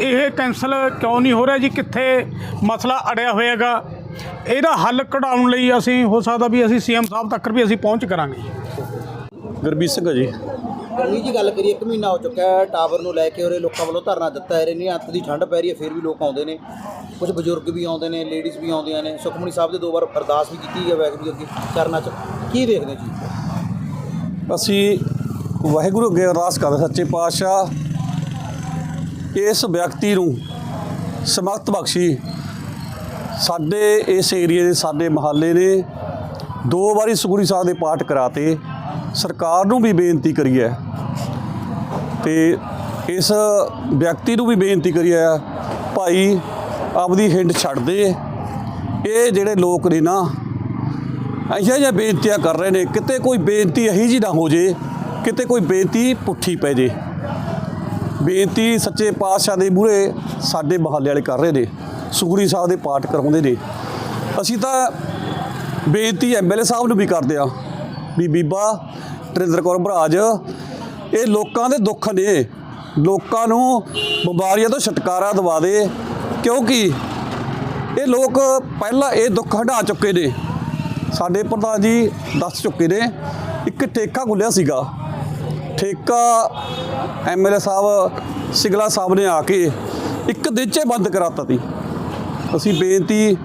ਇਹ ਕੈਂਸਲ ਕਿਉਂ ਨਹੀਂ ਹੋ ਰਿਹਾ ਜੀ, ਕਿੱਥੇ ਮਸਲਾ ਅੜਿਆ ਹੋਏਗਾ ਇਹਦਾ ਹੱਲ ਕਢਾਉਣ ਲਈ ਅਸੀਂ ਹੋ ਸਕਦਾ ਵੀ ਅਸੀਂ ਸੀਐਮ ਸਾਹਿਬ ਤੱਕ ਵੀ ਅਸੀਂ ਪਹੁੰਚ ਕਰਾਂਗੇ। ਗੁਰਬੀਰ ਸਿੰਘ ਜੀ। ਗਰਮੀ ਜੀ ਗੱਲ ਕਰੀਏ ਇੱਕ ਮਹੀਨਾ ਹੋ ਚੁੱਕਾ ਹੈ ਟਾਵਰ ਨੂੰ ਲੈ ਕੇ ਉਰੇ ਲੋਕਾਂ ਵੱਲੋਂ ਧਰਨਾ ਦਿੱਤਾ ਹੈ ਨਹੀਂ ਅੱਤ ਦੀ ਠੰਡ ਪੈ ਰਹੀ ਹੈ ਫਿਰ ਵੀ ਲੋਕ ਆਉਂਦੇ ਨੇ। ਕੁਝ ਬਜ਼ੁਰਗ ਵੀ ਆਉਂਦੇ ਨੇ ਲੇਡੀਜ਼ ਵੀ ਆਉਂਦੀਆਂ ਨੇ। ਸੁਖਮਣੀ ਸਾਹਿਬ ਦੇ ਦੋ ਵਾਰ ਅਰਦਾਸ ਵੀ ਕੀਤੀ ਹੈ ਵੈਗਰੂ ਅੱਗੇ ਚਰਨਾਂ 'ਚ। ਕੀ ਦੇਖਦੇ ਜੀ ਅਸੀਂ ਵਾਹਿਗੁਰੂ ਅੱਗੇ ਅਰਦਾਸ ਕਰਦੇ ਸੱਚੇ ਪਾਤਸ਼ਾਹ ਇਸ ਵਿਅਕਤੀ ਨੂੰ ਸਮਰਥ ਬਖਸ਼ੀ। ਸਾਡੇ ਇਸ ਏਰੀਏ ਦੇ, ਸਾਡੇ ਮਹੱਲੇ ਨੇ ਦੋ ਵਾਰੀ ਸੁਖਮਨੀ ਸਾਹਿਬ ਦੇ ਪਾਠ ਕਰਾਤੇ। ਸਰਕਾਰ ਨੂੰ ਵੀ ਬੇਨਤੀ ਕਰੀ ਹੈ। ਤੇ ਇਸ ਵਿਅਕਤੀ ਨੂੰ ਵੀ ਬੇਨਤੀ ਕਰੀ ਹੈ, ਭਾਈ ਆਪਦੀ ਹਿੰਡ ਛੱਡ ਦੇ। ਇਹ ਜਿਹੜੇ ਲੋਕ ਨੇ ਨਾ ਅਈਆਂ ਜਿਹੀਆਂ ਬੇਨਤੀਆਂ ਕਰ ਰਹੇ ਨੇ, ਕਿਤੇ ਕੋਈ ਬੇਨਤੀ ਇਹੀ ਜੀ ਨਾ ਹੋ ਜੇ, ਕਿਤੇ ਕੋਈ ਬੇਨਤੀ ਪੁੱਠੀ ਪੈ ਜੇ। ਬੇਨਤੀ ਸੱਚੇ ਪਾਤਸ਼ਾਹ ਦੇ ਮੂਹਰੇ ਸਾਡੇ ਮਹੱਲੇ ਵਾਲੇ ਕਰ ਰਹੇ ਨੇ। ਸੁਖਰੀ ਸਾਹਿਬ ਦੇ ਪਾਠ ਕਰਾਉਂਦੇ ਨੇ। ਅਸੀਂ ਤਾਂ ਬੇਨਤੀ ਐਮਐਲਏ ਸਾਹਿਬ ਨੂੰ ਵੀ ਕਰਦੇ ਆ ਵੀ ਬੀਬਾ ਟਰਿੰਦਰ ਕੌਰ ਬਰਾਜ, ਇਹ ਲੋਕਾਂ ਦੇ ਦੁੱਖ ਨੇ। ਲੋਕਾਂ ਨੂੰ ਬਿਮਾਰੀਆਂ ਤੋਂ ਛੁਟਕਾਰਾ ਦਿਵਾ ਦੇ, ਕਿਉਂਕਿ ਇਹ ਲੋਕ ਪਹਿਲਾਂ ਇਹ ਦੁੱਖ ਹਟਾ ਚੁੱਕੇ ਨੇ। ਸਾਡੇ ਪ੍ਰਧਾਨ ਜੀ ਦੱਸ ਚੁੱਕੇ ਨੇ, ਇੱਕ ਠੇਕਾ ਖੁੱਲਿਆ ਸੀਗਾ। ਠੇਕਾ ਐਮਐਲਏ ਸਾਹਿਬ, ਸਿਗਲਾ ਸਾਹਿਬ ਨੇ ਆ ਕੇ ਇੱਕ ਦਿਨ 'ਚ ਹੀ ਬੰਦ ਕਰਾਤਾ ਤੀ ਅਸੀਂ ਬੇਨਤੀ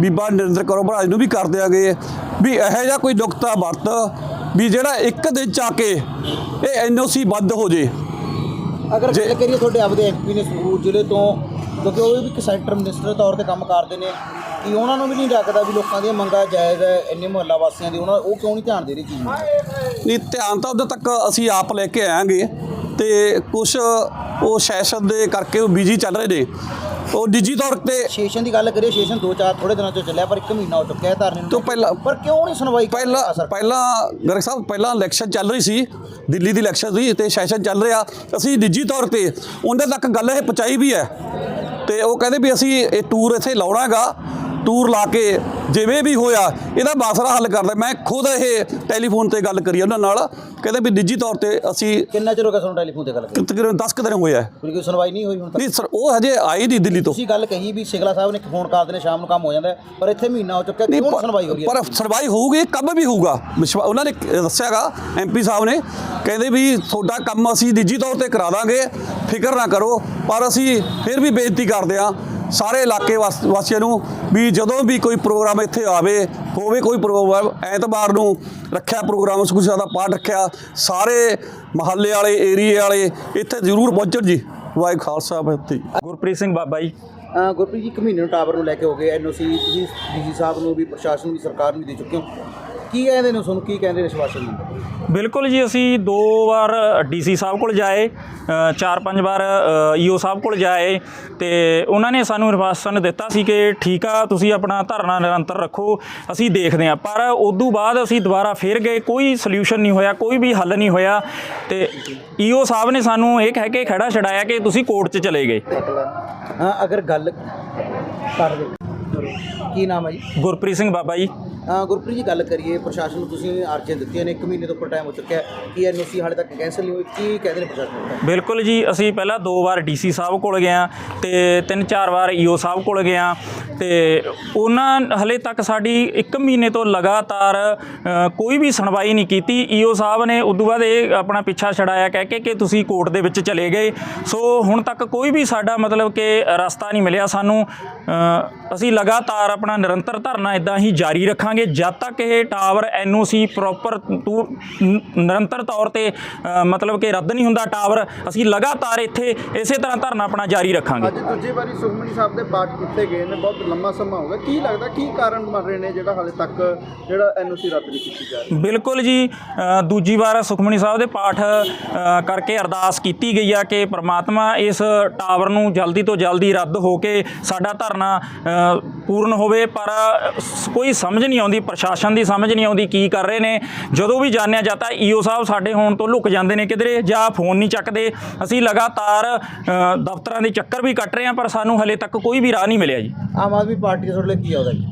ਬੀਬਾ ਨਰਿੰਦਰ ਕੌਰ ਮਹਾਰਾਜ ਨੂੰ ਵੀ ਕਰ ਦਿਆਂਗੇ। ਵੀ ਇਹੋ ਜਿਹਾ ਕੋਈ ਨੁਕਤਾ ਵਰਤ ਵੀ ਜਿਹੜਾ ਇੱਕ ਦਿਨ 'ਚ ਆ ਕੇ ਇਹ ਐਨਓਸੀ ਬੰਦ ਹੋ ਜੇ। ਅਗਰ ਗੱਲ ਕਰੀਏ ਤੁਹਾਡੇ ਆਪਦੇ ਐਮਪੀ ਨੇ ਸੰਗਰੂਰ ਜ਼ਿਲ੍ਹੇ ਤੋਂ ਕਿਉਂਕਿ ਉਹ ਵੀ ਇੱਕ ਸੈਂਟਰ ਮਿਨਿਸਟਰ ਦੇ ਤੌਰ ਤੇ ਕੰਮ ਕਰਦੇ ਨੇ ਕਿ ਉਹਨਾਂ ਨੂੰ ਵੀ ਨਹੀਂ ਲੱਗਦਾ ਵੀ ਲੋਕਾਂ ਦੀਆਂ ਮੰਗਾਂ ਜਾਇਜ਼ ਹੈ ਇੰਨੇ ਮੁਹੱਲਾ ਵਾਸੀਆਂ ਦੀ ਉਹਨਾਂ ਉਹ ਕਿਉਂ ਨਹੀਂ ਧਿਆਨ ਦੇ ਰਹੀ ਚੀਜ਼ ਨਹੀਂ ਧਿਆਨ ਤਾਂ ਉਦੋਂ ਤੱਕ ਅਸੀਂ ਆਪ ਲੈ ਕੇ ਆਵਾਂਗੇ ਤੇ ਕੁਝ ਉਹ ਸੈਸ਼ਨ ਦੇ ਕਰਕੇ ਉਹ ਬਿਜ਼ੀ ਚੱਲ ਰਹੇ ਨੇ। ਉਹ ਨਿੱਜੀ ਤੌਰ ਤੇ ਸੈਸ਼ਨ ਦੀ ਗੱਲ ਕਰੀਏ ਸੈਸ਼ਨ 2-4 ਥੋੜੇ ਦਿਨਾਂ ਤੋਂ ਚੱਲਿਆ ਪਰ ਇੱਕ ਮਹੀਨਾ ਹੋ ਚੁੱਕਿਆ ਹੈ ਧਰਨੇ ਨੂੰ। ਤੋਂ ਪਹਿਲਾਂ ਪਰ ਕਿਉਂ ਨਹੀਂ ਸੁਣਵਾਈ? ਪਹਿਲਾਂ? ਪਹਿਲਾਂ ਗਰਗ ਸਾਹਿਬ ਪਹਿਲਾਂ ਇਲੈਕਸ਼ਨ ਚੱਲ ਰਹੀ ਸੀ ਦਿੱਲੀ ਦੀ ਇਲੈਕਸ਼ਨ ਸੀ ਤੇ ਸੈਸ਼ਨ ਚੱਲ ਰਿਹਾ। ਅਸੀਂ ਨਿੱਜੀ ਤੌਰ ਤੇ ਉਹਨਾਂ ਤੱਕ ਗੱਲ ਇਹ ਪਹੁੰਚਾਈ ਵੀ ਹੈ ਤੇ ਉਹ ਕਹਿੰਦੇ ਵੀ ਅਸੀਂ ਇਹ ਟੂਰ ਇੱਥੇ ਲਾਉਣਾਗਾ। ਟੂਰ ਲਾ ਕੇ ਜਿਵੇਂ ਵੀ ਹੋਇਆ ਇਹਦਾ ਮਸਲਾ ਹੱਲ ਕਰਦਾ ਮੈਂ ਖੁਦ ਇਹ ਟੈਲੀਫੋਨ ਤੇ ਗੱਲ ਕਰੀ ਉਹਨਾਂ ਨਾਲ। ਕਹਿੰਦੇ ਵੀ ਨਿੱਜੀ ਤੌਰ ਤੇ ਅਸੀਂ ਕਿੰਨਾ ਚਿਰ ਹੋ ਗਿਆ ਤੁਹਾਨੂੰ ਟੈਲੀਫੋਨ ਤੇ ਗੱਲ ਕੀਤੀ ਤਕਰੀਬਨ 10 ਕੁ ਦਿਨ ਹੋਇਆ। ਕੋਈ ਸੁਣਵਾਈ ਨਹੀਂ ਹੋਈ ਹੁਣ ਤੱਕ। ਨਹੀਂ ਸਰ ਉਹ ਹਜੇ ਆਈ ਨਹੀਂ ਦਿੱਲੀ ਤੋਂ। ਤੁਸੀਂ ਗੱਲ ਕਹੀ ਵੀ ਸਿਗਲਾ ਸਾਹਿਬ ਨੇ ਫੋਨ ਕਰਦੇ ਨੇ ਸ਼ਾਮ ਨੂੰ ਕੰਮ ਹੋ ਜਾਂਦਾ ਪਰ ਇੱਥੇ ਮਹੀਨਾ ਹੋ ਚੁੱਕਿਆ ਕਿਉਂ ਸੁਣਵਾਈ ਹੋ ਰਹੀ ਹੈ? ਪਰ ਸੁਣਵਾਈ ਹੋਊਗੀ ਕੰਮ ਵੀ ਹੋਊਗਾ। ਉਹਨਾਂ ਨੇ ਦੱਸਿਆਗਾ ਐਮਪੀ ਸਾਹਿਬ ਨੇ ਕਹਿੰਦੇ ਵੀ ਤੁਹਾਡਾ ਕੰਮ ਅਸੀਂ ਨਿੱਜੀ ਤੌਰ ਤੇ ਕਰਾ ਦਾਂਗੇ ਫਿਕਰ ਨਾ ਕਰੋ ਪਰ ਅਸੀਂ ਫਿਰ ਵੀ ਬੇਨਤੀ ਕਰਦੇ ਹਾਂ ਸਾਰੇ ਇਲਾਕੇ ਵਾਸ- ਵਾਸੀਆਂ ਨੂੰ ਵੀ ਜਦੋਂ ਵੀ ਕੋਈ ਪ੍ਰੋਗਰਾਮ ਇੱਥੇ ਆਵੇ ਹੋਵੇ ਕੋਈ ਪ੍ਰੋਗਰਾਮ ਐਤਵਾਰ ਨੂੰ ਰੱਖਿਆ ਪ੍ਰੋਗਰਾਮ ਸੁਖੀ ਸਾਹਿਬ ਦਾ ਪਾਠ ਰੱਖਿਆ ਸਾਰੇ ਮਹੱਲੇ ਵਾਲੇ ਏਰੀਏ ਵਾਲੇ ਇੱਥੇ ਜ਼ਰੂਰ ਪਹੁੰਚਣ ਜੀ। ਵਾਹਿਗੁਰੂ ਖਾਲਸਾ ਫਤਿਹ। ਗੁਰਪ੍ਰੀਤ ਸਿੰਘ ਬਾਬਾ ਜੀ। ਗੁਰਪ੍ਰੀਤ ਜੀ ਇੱਕ ਮਹੀਨੇ ਨੂੰ ਟਾਵਰ ਨੂੰ ਲੈ ਕੇ ਹੋ ਗਏ ਐਨਓਸੀ ਤੁਸੀਂ ਡੀਜੀ ਸਾਹਿਬ ਨੂੰ ਵੀ ਪ੍ਰਸ਼ਾਸਨ ਨੂੰ ਵੀ ਸਰਕਾਰ ਨੂੰ ਵੀ ਦੇ ਚੁੱਕੇ ਹੋ। ਕੀ ਕਹਿੰਦੇ ਨੇ ਤੁਹਾਨੂੰ ਕੀ ਕਹਿੰਦੇ ਨੇ ਵਿਸ਼ਵਾਸਨ ਦਿੰਦੇ ਬਿਲਕੁਲ ਜੀ ਅਸੀਂ ਦੋ ਵਾਰ ਡੀਸੀ ਸਾਹਿਬ ਕੋਲ ਜਾਏ ਚਾਰ ਪੰਜ ਵਾਰ ਈਓ ਸਾਹਿਬ ਕੋਲ ਜਾਏ ਤੇ ਉਹਨਾਂ ਨੇ ਸਾਨੂੰ ਰਿਵਾਸਨ ਦਿੱਤਾ ਸੀ ਕਿ ਠੀਕ ਆ ਤੁਸੀਂ ਆਪਣਾ ਧਰਨਾ ਨਿਰੰਤਰ ਰੱਖੋ ਅਸੀਂ ਦੇਖਦੇ ਹਾਂ। ਪਰ ਉਦੋਂ ਬਾਅਦ ਅਸੀਂ ਦੁਬਾਰਾ ਫੇਰ ਗਏ ਕੋਈ ਸੋਲੂਸ਼ਨ ਨਹੀਂ ਹੋਇਆ ਕੋਈ ਵੀ ਹੱਲ ਨਹੀਂ ਹੋਇਆ ਤੇ ਈਓ ਸਾਹਿਬ ਨੇ ਸਾਨੂੰ ਇਹ ਕਹਿ ਕੇ ਖੜਾ ਛਡਾਇਆ ਕਿ ਤੁਸੀਂ ਕੋਰਟ 'ਚ ਚਲੇ ਗਏ। ਹਾਂ ਅਗਰ ਗੱਲ ਕਰ ਦੇ। ਕੀ ਨਾਮ ਹੈ ਜੀ? ਗੁਰਪ੍ਰੀਤ ਸਿੰਘ ਬਾਬਾ ਜੀ। ਅਹ ਗੁਰਪ੍ਰੀਤ ਜੀ ਗੱਲ ਕਰੀਏ ਪ੍ਰਸ਼ਾਸਨ ਨੂੰ ਤੁਸੀਂ ਅਰਜ਼ੀਆਂ ਦਿੱਤੀਆਂ ਨੇ ਇੱਕ ਮਹੀਨੇ ਤੋਂ ਉੱਪਰ ਟਾਈਮ ਹੋ ਚੁੱਕਿਆ ਹੈ। ਕੀ ਐਨਓਸੀ ਹਾਲੇ ਤੱਕ ਕੈਂਸਲ ਨਹੀਂ ਹੋਈ? ਕੀ ਕਹਿੰਦੇ ਨੇ ਪ੍ਰਸ਼ਾਸਨ ਬਿਲਕੁਲ ਜੀ ਅਸੀਂ ਪਹਿਲਾਂ ਦੋ ਵਾਰ ਡੀਸੀ ਸਾਹਿਬ ਕੋਲ ਗਏ ਹਾਂ ਤੇ ਤਿੰਨ ਚਾਰ ਵਾਰ ਈਓ ਸਾਹਿਬ ਕੋਲ ਗਏ ਹਾਂ ਤੇ ਉਹਨਾਂ ਹਲੇ ਤੱਕ ਸਾਡੀ 1 ਮਹੀਨੇ ਤੋਂ ਲਗਾਤਾਰ ਅ, ਕੋਈ ਵੀ ਸੁਣਵਾਈ ਨਹੀਂ ਕੀਤੀ। ਈਓ ਸਾਹਿਬ ਨੇ ਉਦੋਂ ਬਾਅਦ ਇਹ ਆਪਣਾ ਪਿੱਛਾ ਛਡਾਇਆ ਕਹਿ ਕੇ ਕਿ ਤੁਸੀਂ ਕੋਰਟ ਦੇ ਵਿੱਚ ਚਲੇ ਗਏ। ਸੋ ਹੁਣ ਤੱਕ ਕੋਈ ਵੀ ਸਾਡਾ ਮਤਲਬ ਕਿ ਰਸਤਾ ਨਹੀਂ ਮਿਲਿਆ ਸਾਨੂੰ। ਅ, ਅਸੀਂ ਲਗਾਤਾਰ ਆਪਣਾ ਨਿਰੰਤਰ ਧਰਨਾ ਇਦਾਂ ਹੀ ਜਾਰੀ ਰੱਖਾਂਗੇ। ਜਦ ਤੱਕ ਇਹ ਟਾਵਰ ਐਨਓਸੀ ਪ੍ਰੋਪਰ ਨਿਰੰਤਰ ਤੌਰ ਤੇ ਮਤਲਬ ਕਿ ਰੱਦ ਨਹੀਂ ਹੁੰਦਾ ਟਾਵਰ ਅਸੀਂ ਲਗਾਤਾਰ ਇੱਥੇ ਇਸੇ ਤਰ੍ਹਾਂ ਧਰਨਾ ਆਪਣਾ ਜਾਰੀ ਰੱਖਾਂਗੇ। ਅੱਜ ਦੂਜੀ ਵਾਰੀ ਸੁਖਮਨੀ ਸਾਹਿਬ ਦੇ ਪਾਠ ਕੀਤੇ ਗਏ ਨੇ ਬਹੁਤ ਲੰਮਾ ਸਮਾਂ ਹੋ ਗਿਆ। ਕੀ ਲੱਗਦਾ ਕੀ ਕਾਰਨ ਬਣ ਰਹੇ ਨੇ ਜਿਹੜਾ ਹਾਲੇ ਤੱਕ ਜਿਹੜਾ ਐਨਓਸੀ ਰੱਦ ਨਹੀਂ ਕੀਤੀ ਜਾ ਰਹੀ? ਬਿਲਕੁਲ ਜੀ ਦੂਜੀ ਵਾਰ ਸੁਖਮਨੀ ਸਾਹਿਬ ਦੇ ਪਾਠ ਕਰਕੇ ਅਰਦਾਸ ਕੀਤੀ ਗਈ ਆ ਕਿ ਪ੍ਰਮਾਤਮਾ ਇਸ ਟਾਵਰ ਨੂੰ ਜਲਦੀ ਤੋਂ ਜਲਦੀ ਰੱਦ ਹੋ ਕੇ ਸਾਡਾ ਧਰਨਾ ਪੂਰਨ ਹੋਵੇ। ਪਰ ਸ- ਕੋਈ ਸਮਝ ਨਹੀਂ ਆਉਂਦੀ ਪ੍ਰਸ਼ਾਸਨ ਦੀ ਸਮਝ ਨਹੀਂ ਆਉਂਦੀ ਕੀ ਕਰ ਰਹੇ ਨੇ। ਜਦੋਂ ਵੀ ਜਾਣਿਆ ਜਾਂਦਾ ਈਓ ਸਾਹਿਬ ਸਾਡੇ ਹੋਣ ਤੋਂ ਲੁਕ ਜਾਂਦੇ ਨੇ ਕਿਧਰੇ ਜਾਂ ਫੋਨ ਨਹੀਂ ਚੱਕਦੇ। ਅਸੀਂ ਲਗਾਤਾਰ ਦਫ਼ਤਰਾਂ ਦੇ ਚੱਕਰ ਵੀ ਕੱਟ ਰਹੇ ਹਾਂ ਪਰ ਸਾਨੂੰ ਹਲੇ ਤੱਕ ਕੋਈ ਵੀ ਰਾਹ ਨਹੀਂ ਮਿਲਿਆ ਜੀ। ਆਮ ਆਦਮੀ ਪਾਰਟੀ ਤੁਹਾਡੇ ਲਈ ਕੀ ਆਉਦਾ ਜੀ?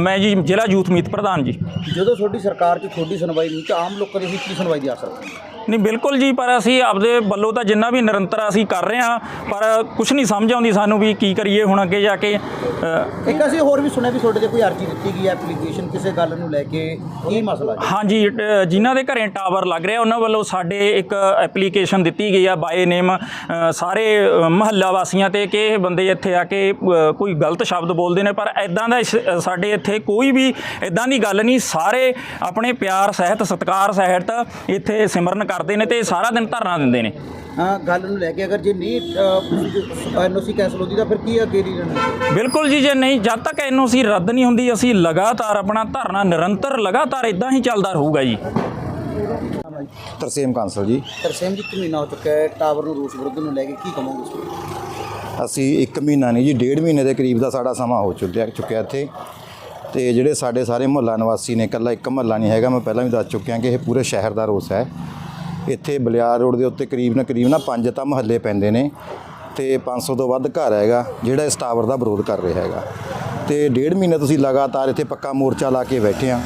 ਮੈਂ ਜੀ ਜ਼ਿਲ੍ਹਾ ਯੂਥ ਮੀਤ ਪ੍ਰਧਾਨ ਜੀ। ਜਦੋਂ ਤੁਹਾਡੀ ਸਰਕਾਰ 'ਚ ਤੁਹਾਡੀ ਸੁਣਵਾਈ ਨਹੀਂ ਤਾਂ ਆਮ ਲੋਕਾਂ ਦੀ ਕੀ ਸੁਣਵਾਈ ਦੀ ਆਸ ਰੱਖਦੇ ਹਾਂ? ਨਹੀਂ ਬਿਲਕੁਲ ਜੀ ਪਰ ਅਸੀਂ ਆਪਦੇ ਵੱਲੋਂ ਤਾਂ ਜਿੰਨਾ ਵੀ ਨਿਰੰਤਰ ਅਸੀਂ ਕਰ ਰਹੇ ਹਾਂ ਪਰ ਕੁਝ ਨਹੀਂ ਸਮਝ ਆਉਂਦੀ ਸਾਨੂੰ ਵੀ ਕੀ ਕਰੀਏ ਹੁਣ ਅੱਗੇ ਜਾ ਕੇ ਅ, ਇੱਕ ਅਸੀਂ ਹੋਰ ਵੀ ਸੁਣਿਆ ਵੀ ਤੁਹਾਡੇ ਤੇ ਕੋਈ ਅਰਜ਼ੀ ਦਿੱਤੀ ਗਈ ਹੈ ਐਪਲੀਕੇਸ਼ਨ ਕਿਸੇ ਗੱਲ ਨੂੰ ਲੈ ਕੇ ਕੀ ਮਸਲਾ ਜੀ? ਹਾਂਜੀ ਜਿਨ੍ਹਾਂ ਦੇ ਘਰੇ ਟਾਵਰ ਲੱਗ ਰਿਹਾ ਉਹਨਾਂ ਵੱਲੋਂ ਸਾਡੇ ਇੱਕ ਐਪਲੀਕੇਸ਼ਨ ਦਿੱਤੀ ਗਈ ਆ ਬਾਏ ਨੇਮ ਸਾਰੇ ਅ, ਮਹੱਲਾ ਵਾਸੀਆਂ ਤੇ ਕਿ ਇਹ ਬੰਦੇ ਇੱਥੇ ਆ ਕੇ ਅ, ਕੋਈ ਗਲਤ ਸ਼ਬਦ ਬੋਲਦੇ ਨੇ ਪਰ ਐਦਾਂ ਦਾ ਇਸ- ਅ, ਸਾਡੇ ਇੱਥੇ ਕੋਈ ਵੀ ਐਦਾਂ ਦੀ ਗੱਲ ਨਹੀਂ ਸਾਰੇ ਆਪਣੇ ਪਿਆਰ ਸਹਿਤ ਸਤਿਕਾਰ ਸਹਿਤ ਇੱਥੇ ਸਿਮਰਨ ਕਰਦੇ ਨੇ ਤੇ ਸਾਰਾ ਦਿਨ ਧਰਨਾ ਦਿੰਦੇ ਨੇ। ਹਾਂ ਗੱਲ ਨੂੰ ਲੈ ਕੇ ਅਗਰ ਜੇ ਨਹੀਂ ਐਨਓਸੀ ਕੈਂਸਲ ਹੁੰਦੀ ਤਾਂ ਫਿਰ ਕੀ ਅੱਗੇ ਦੀ ਰਣਨੀਤੀ ਬਿਲਕੁਲ ਜੀ ਜੇ ਨਹੀਂ ਜਦ ਤੱਕ ਐਨਓਸੀ ਰੱਦ ਨਹੀਂ ਹੁੰਦੀ ਅਸੀਂ ਲਗਾਤਾਰ ਆਪਣਾ ਧਰਨਾ ਨਿਰੰਤਰ ਲਗਾਤਾਰ ਇਦਾਂ ਹੀ ਚੱਲਦਾ ਰਹੂਗਾ ਜੀ। ਤਰਸੇਮ ਕਾਂਸਲ ਜੀ। ਤਰਸੇਮ ਜੀ ਇੱਕ ਮਹੀਨਾ ਹੋ ਚੁੱਕਾ ਹੈ ਟਾਵਰ ਨੂੰ ਰੂਸ ਵਿਰੁੱਧ ਨੂੰ ਲੈ ਕੇ ਕੀ ਕਹੋਗੇ? ਅਸੀਂ 1 ਮਹੀਨਾ ਨਹੀਂ ਜੀ ਡੇਢ ਮਹੀਨੇ ਦੇ ਕਰੀਬ ਦਾ ਸਾਡਾ ਸਮਾਂ ਹੋ ਚੁੱਕਿਆ ਚੁੱਕਿਆ ਇੱਥੇ। ਤੇ ਜਿਹੜੇ ਸਾਡੇ ਸਾਰੇ ਮੁਹੱਲਾ ਨਿਵਾਸੀ ਨੇ ਇਕੱਲਾ ਇੱਕ ਮੁਹੱਲਾ ਨਹੀਂ ਹੈਗਾ ਮੈਂ ਪਹਿਲਾਂ ਵੀ ਦੱਸ ਚੁੱਕਿਆ ਕਿ ਇਹ ਪੂਰੇ ਸ਼ਹਿਰ ਦਾ ਰੋਸ ਹੈ। ਇੱਥੇ ਬਲਿਆਰ ਰੋਡ ਦੇ ਉੱਤੇ ਕਰੀਬ ਨਾ ਕਰੀਬ ਨਾ ਪੰਜ ਤਾਂ ਮੁਹੱਲੇ ਪੈਂਦੇ ਨੇ ਤੇ 500 ਤੋਂ ਵੱਧ ਘਰ ਹੈਗਾ, ਜਿਹੜਾ ਇਸ ਟਾਵਰ ਦਾ ਵਿਰੋਧ ਕਰ ਰਿਹਾ ਹੈਗਾ। ਤੇ ਡੇਢ ਮਹੀਨੇ ਤੁਸੀਂ ਲਗਾਤਾਰ ਇੱਥੇ ਪੱਕਾ ਮੋਰਚਾ ਲਾ ਕੇ ਬੈਠੇ ਆ।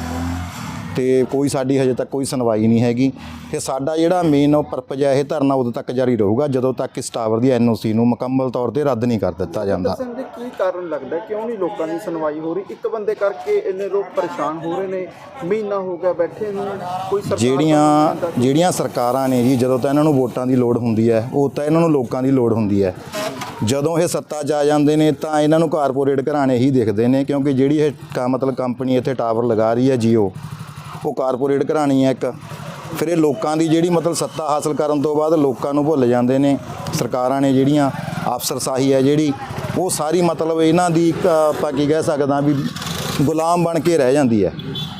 ਤੇ ਕੋਈ ਸਾਡੀ ਹਜੇ ਤੱਕ ਕੋਈ ਸੁਣਵਾਈ ਨਹੀਂ ਹੈਗੀ ਤੇ ਸਾਡਾ ਜਿਹੜਾ ਮੇਨ ਪਰਪਸ ਹੈ ਇਹ ਧਰਨਾ ਉਦੋਂ ਤੱਕ ਜਾਰੀ ਰਹੂਗਾ ਜਦੋਂ ਤੱਕ ਇਸ ਟਾਵਰ ਦੀ ਐਨਓਸੀ ਨੂੰ ਮੁਕੰਮਲ ਤੌਰ ਤੇ ਰੱਦ ਨਹੀਂ ਕਰ ਦਿੱਤਾ ਜਾਂਦਾ। ਦੇ ਕੀ ਕਾਰਨ ਲੱਗਦਾ? ਕਿਉਂ ਨਹੀਂ ਲੋਕਾਂ ਦੀ ਸੁਣਵਾਈ ਹੋ ਰਹੀ? ਇੱਕ ਬੰਦੇ ਕਰਕੇ ਇੰਨੇ ਲੋਕ ਪਰੇਸ਼ਾਨ ਹੋ ਰਹੇ ਨੇ ਮਹੀਨਾ ਹੋ ਗਿਆ ਬੈਠੇ ਨੂੰ ਕੋਈ ਸਰਕਾਰ ਜਿਹੜੀਆਂ ਜਿਹੜੀਆਂ ਸਰਕਾਰਾਂ ਨੇ ਜੀ ਜਦੋਂ ਤਾਂ ਇਹਨਾਂ ਨੂੰ ਵੋਟਾਂ ਦੀ ਲੋੜ ਹੁੰਦੀ ਹੈ ਉਹ ਤਾਂ ਇਹਨਾਂ ਨੂੰ ਲੋਕਾਂ ਦੀ ਲੋੜ ਹੁੰਦੀ ਹੈ। ਜਦੋਂ ਇਹ ਸੱਤਾ 'ਚ ਆ ਜਾਂਦੇ ਨੇ ਤਾਂ ਇਹਨਾਂ ਨੂੰ ਕਾਰਪੋਰੇਟ ਘਰਾਣੇ ਹੀ ਦਿਖਦੇ ਨੇ ਕਿਉਂਕਿ ਜਿਹੜੀ ਇਹ ਕਾ ਮਤਲਬ ਕੰਪਨੀ ਇੱਥੇ ਟਾਵਰ ਲਗਾ ਰਹੀ ਹੈ ਜੀਓ ਉਹ ਕਾਰਪੋਰੇਟ ਘਰਾਣੀ ਹੈ ਇੱਕ। ਫਿਰ ਇਹ ਲੋਕਾਂ ਦੀ ਜਿਹੜੀ ਮਤਲਬ ਸੱਤਾ ਹਾਸਲ ਕਰਨ ਤੋਂ ਬਾਅਦ ਲੋਕਾਂ ਨੂੰ ਭੁੱਲ ਜਾਂਦੇ ਨੇ। ਸਰਕਾਰਾਂ ਨੇ ਜਿਹੜੀਆਂ ਅਫਸਰਸ਼ਾਹੀ ਹੈ ਜਿਹੜੀ, ਉਹ ਸਾਰੀ ਮਤਲਬ ਇਹਨਾਂ ਦੀ ਆਪਾਂ ਕੀ ਕਹਿ ਸਕਦਾ ਵੀ ਗੁਲਾਮ ਬਣ ਕੇ ਰਹਿ ਜਾਂਦੀ ਹੈ।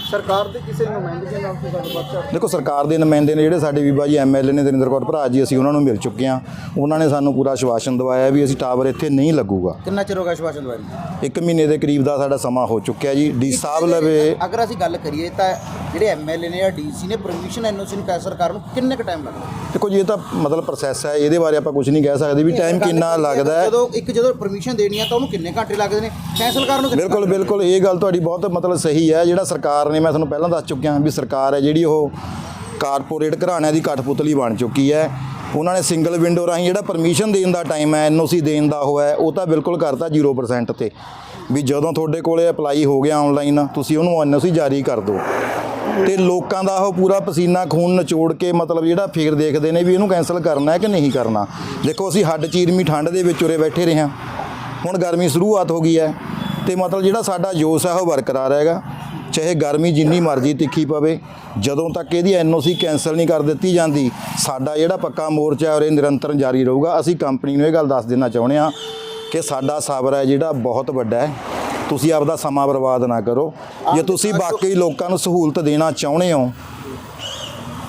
ਸਰਕਾਰ ਦੇ ਕਿਸੇ ਨੁਮਾਇੰਦਗੇ ਨਾਲ ਕੋਈ ਗੱਲਬਾਤ ਚੱਲ ਦੇਖੋ ਸਰਕਾਰ ਦੇ ਨੁਮਾਇੰਦੇ ਨੇ ਜਿਹੜੇ ਸਾਡੇ ਬੀਬਾ ਜੀ ਐਮਐਲਏ ਨੇ ਦਰਿੰਦਰ ਕੌਰ ਭਰਾ ਜੀ ਅਸੀਂ ਉਹਨਾਂ ਨੂੰ ਮਿਲ ਚੁੱਕੇ ਹਾਂ। ਉਹਨਾਂ ਨੇ ਸਾਨੂੰ ਪੂਰਾ ਆਸ਼ਵਾਸਨ ਦਵਾਇਆ ਵੀ ਅਸੀਂ ਟਾਵਰ ਇੱਥੇ ਨਹੀਂ ਲੱਗੂਗਾ। ਕਿੰਨਾ ਚਿਰ ਹੋ ਗਿਆ ਸ਼ਵਾਸ਼ਨ ਦਵਾਈ ਇੱਕ ਮਹੀਨੇ ਦੇ ਕਰੀਬ ਦਾ ਸਾਡਾ ਸਮਾਂ ਹੋ ਚੁੱਕਿਆ ਜੀ। ਡੀ ਸਾਹਿਬ ਲਵੇ ਅਗਰ ਅਸੀਂ ਗੱਲ ਕਰੀਏ ਤਾਂ ਜਿਹੜੇ ਐਮਐਲਏ ਨੇ ਜਾਂ ਡੀਸੀ ਨੇ ਪਰਮਿਸ਼ਨ ਐਨਓਸੀ ਨੂੰ ਕੈ ਸਰਕਾਰ ਨੂੰ ਕਿੰਨੇ ਕ ਟਾਈਮ ਲੱਗਦਾ? ਦੇਖੋ ਜੀ ਇਹ ਤਾਂ ਮਤਲਬ ਪ੍ਰੋਸੈਸ ਹੈ। ਇਹਦੇ ਬਾਰੇ ਆਪਾਂ ਕੁਝ ਨਹੀਂ ਕਹਿ ਸਕਦੇ ਵੀ ਟਾਈਮ ਕਿੰਨਾ ਲੱਗਦਾ ਹੈ। ਜਦੋਂ ਇੱਕ ਜਦੋਂ ਪਰਮਿਸ਼ਨ ਦੇਣੀ ਆ ਤਾਂ ਉਹਨੂੰ ਕਿੰਨੇ ਘੰਟੇ ਲੱਗਦੇ ਨੇ? ਕੈਂਸਲ ਕਰਨ ਨੂੰ ਬਿਲਕੁਲ ਬਿਲਕੁਲ। ਇਹ ਗੱਲ ਤੁਹਾਡੀ ਬਹੁਤ ਮਤਲਬ ਸਹੀ ਹੈ। ਜਿਹੜਾ ਸਰਕਾਰ ਨੇ ਮੈਂ ਤੁਹਾਨੂੰ ਪਹਿਲਾਂ ਦੱਸ ਚੁੱਕਿਆ ਵੀ ਸਰਕਾਰ ਹੈ ਜਿਹੜੀ ਉਹ ਕਾਰਪੋਰੇਟ ਘਰਾਣਿਆਂ ਦੀ ਕਠਪੁਤਲੀ ਬਣ ਚੁੱਕੀ ਹੈ। ਉਹਨਾਂ ਨੇ ਸਿੰਗਲ ਵਿੰਡੋ ਰਾਹੀਂ ਜਿਹੜਾ ਪਰਮਿਸ਼ਨ ਦੇਣ ਦਾ ਟਾਈਮ ਹੈ ਐਨਓਸੀ ਦੇਣ ਦਾ ਉਹ ਹੈ, ਉਹ ਤਾਂ ਬਿਲਕੁਲ ਕਰਤਾ 0% ਤੇ। ਵੀ ਜਦੋਂ ਤੁਹਾਡੇ ਕੋਲੇ ਅਪਲਾਈ ਹੋ ਗਿਆ ਆਨਲਾਈਨ ਤੁਸੀਂ ਉਹਨੂੰ ਐਨਓਸੀ ਜਾਰੀ ਕਰ ਦਿਓ। ਤੇ ਲੋਕਾਂ ਦਾ ਉਹ ਪੂਰਾ ਪਸੀਨਾ ਖੂਨ ਨਚੋੜ ਕੇ ਮਤਲਬ ਜਿਹੜਾ ਫੇਰ ਦੇਖਦੇ ਨੇ ਵੀ ਇਹਨੂੰ ਕੈਨਸਲ ਕਰਨਾ ਹੈ ਕਿ ਨਹੀਂ ਕਰਨਾ। ਦੇਖੋ, ਅਸੀਂ ਹੱਡ ਚੀਰਮੀ ਠੰਡ ਦੇ ਵਿੱਚ ਉਰੇ ਬੈਠੇ ਰਹੇ ਹਾਂ। ਹੁਣ ਗਰਮੀ ਸ਼ੁਰੂਆਤ ਹੋ ਗਈ ਹੈ ਤੇ ਮਤਲਬ ਜਿਹੜਾ ਸਾਡਾ ਜੋਸ਼ ਹੈ, ਉਹ ਬਰਕਰਾਰ ਹੈਗਾ। ਚਾਹੇ ਗਰਮੀ ਜਿੰਨੀ ਮਰਜ਼ੀ ਤਿੱਖੀ ਪਵੇ, ਜਦੋਂ ਤੱਕ ਇਹਦੀ ਐਨਓਸੀ ਕੈਨਸਲ ਨਹੀਂ ਕਰ ਦਿੱਤੀ ਜਾਂਦੀ, ਸਾਡਾ ਜਿਹੜਾ ਪੱਕਾ ਮੋਰਚਾ ਔਰ ਇਹ ਨਿਰੰਤਰ ਜਾਰੀ ਰਹੂਗਾ। ਅਸੀਂ ਕੰਪਨੀ ਨੂੰ ਇਹ ਗੱਲ ਦੱਸ ਦੇਣਾ ਚਾਹੁੰਦੇ ਹਾਂ ਕਿ ਸਾਡਾ ਸਬਰ ਹੈ ਜਿਹੜਾ ਬਹੁਤ ਵੱਡਾ ਹੈ। ਤੁਸੀਂ ਆਪਦਾ ਸਮਾਂ ਬਰਬਾਦ ਨਾ ਕਰੋ। ਜੇ ਤੁਸੀਂ ਬਾਕੀ ਲੋਕਾਂ ਨੂੰ ਸਹੂਲਤ ਦੇਣਾ ਚਾਹੁੰਦੇ ਹੋ,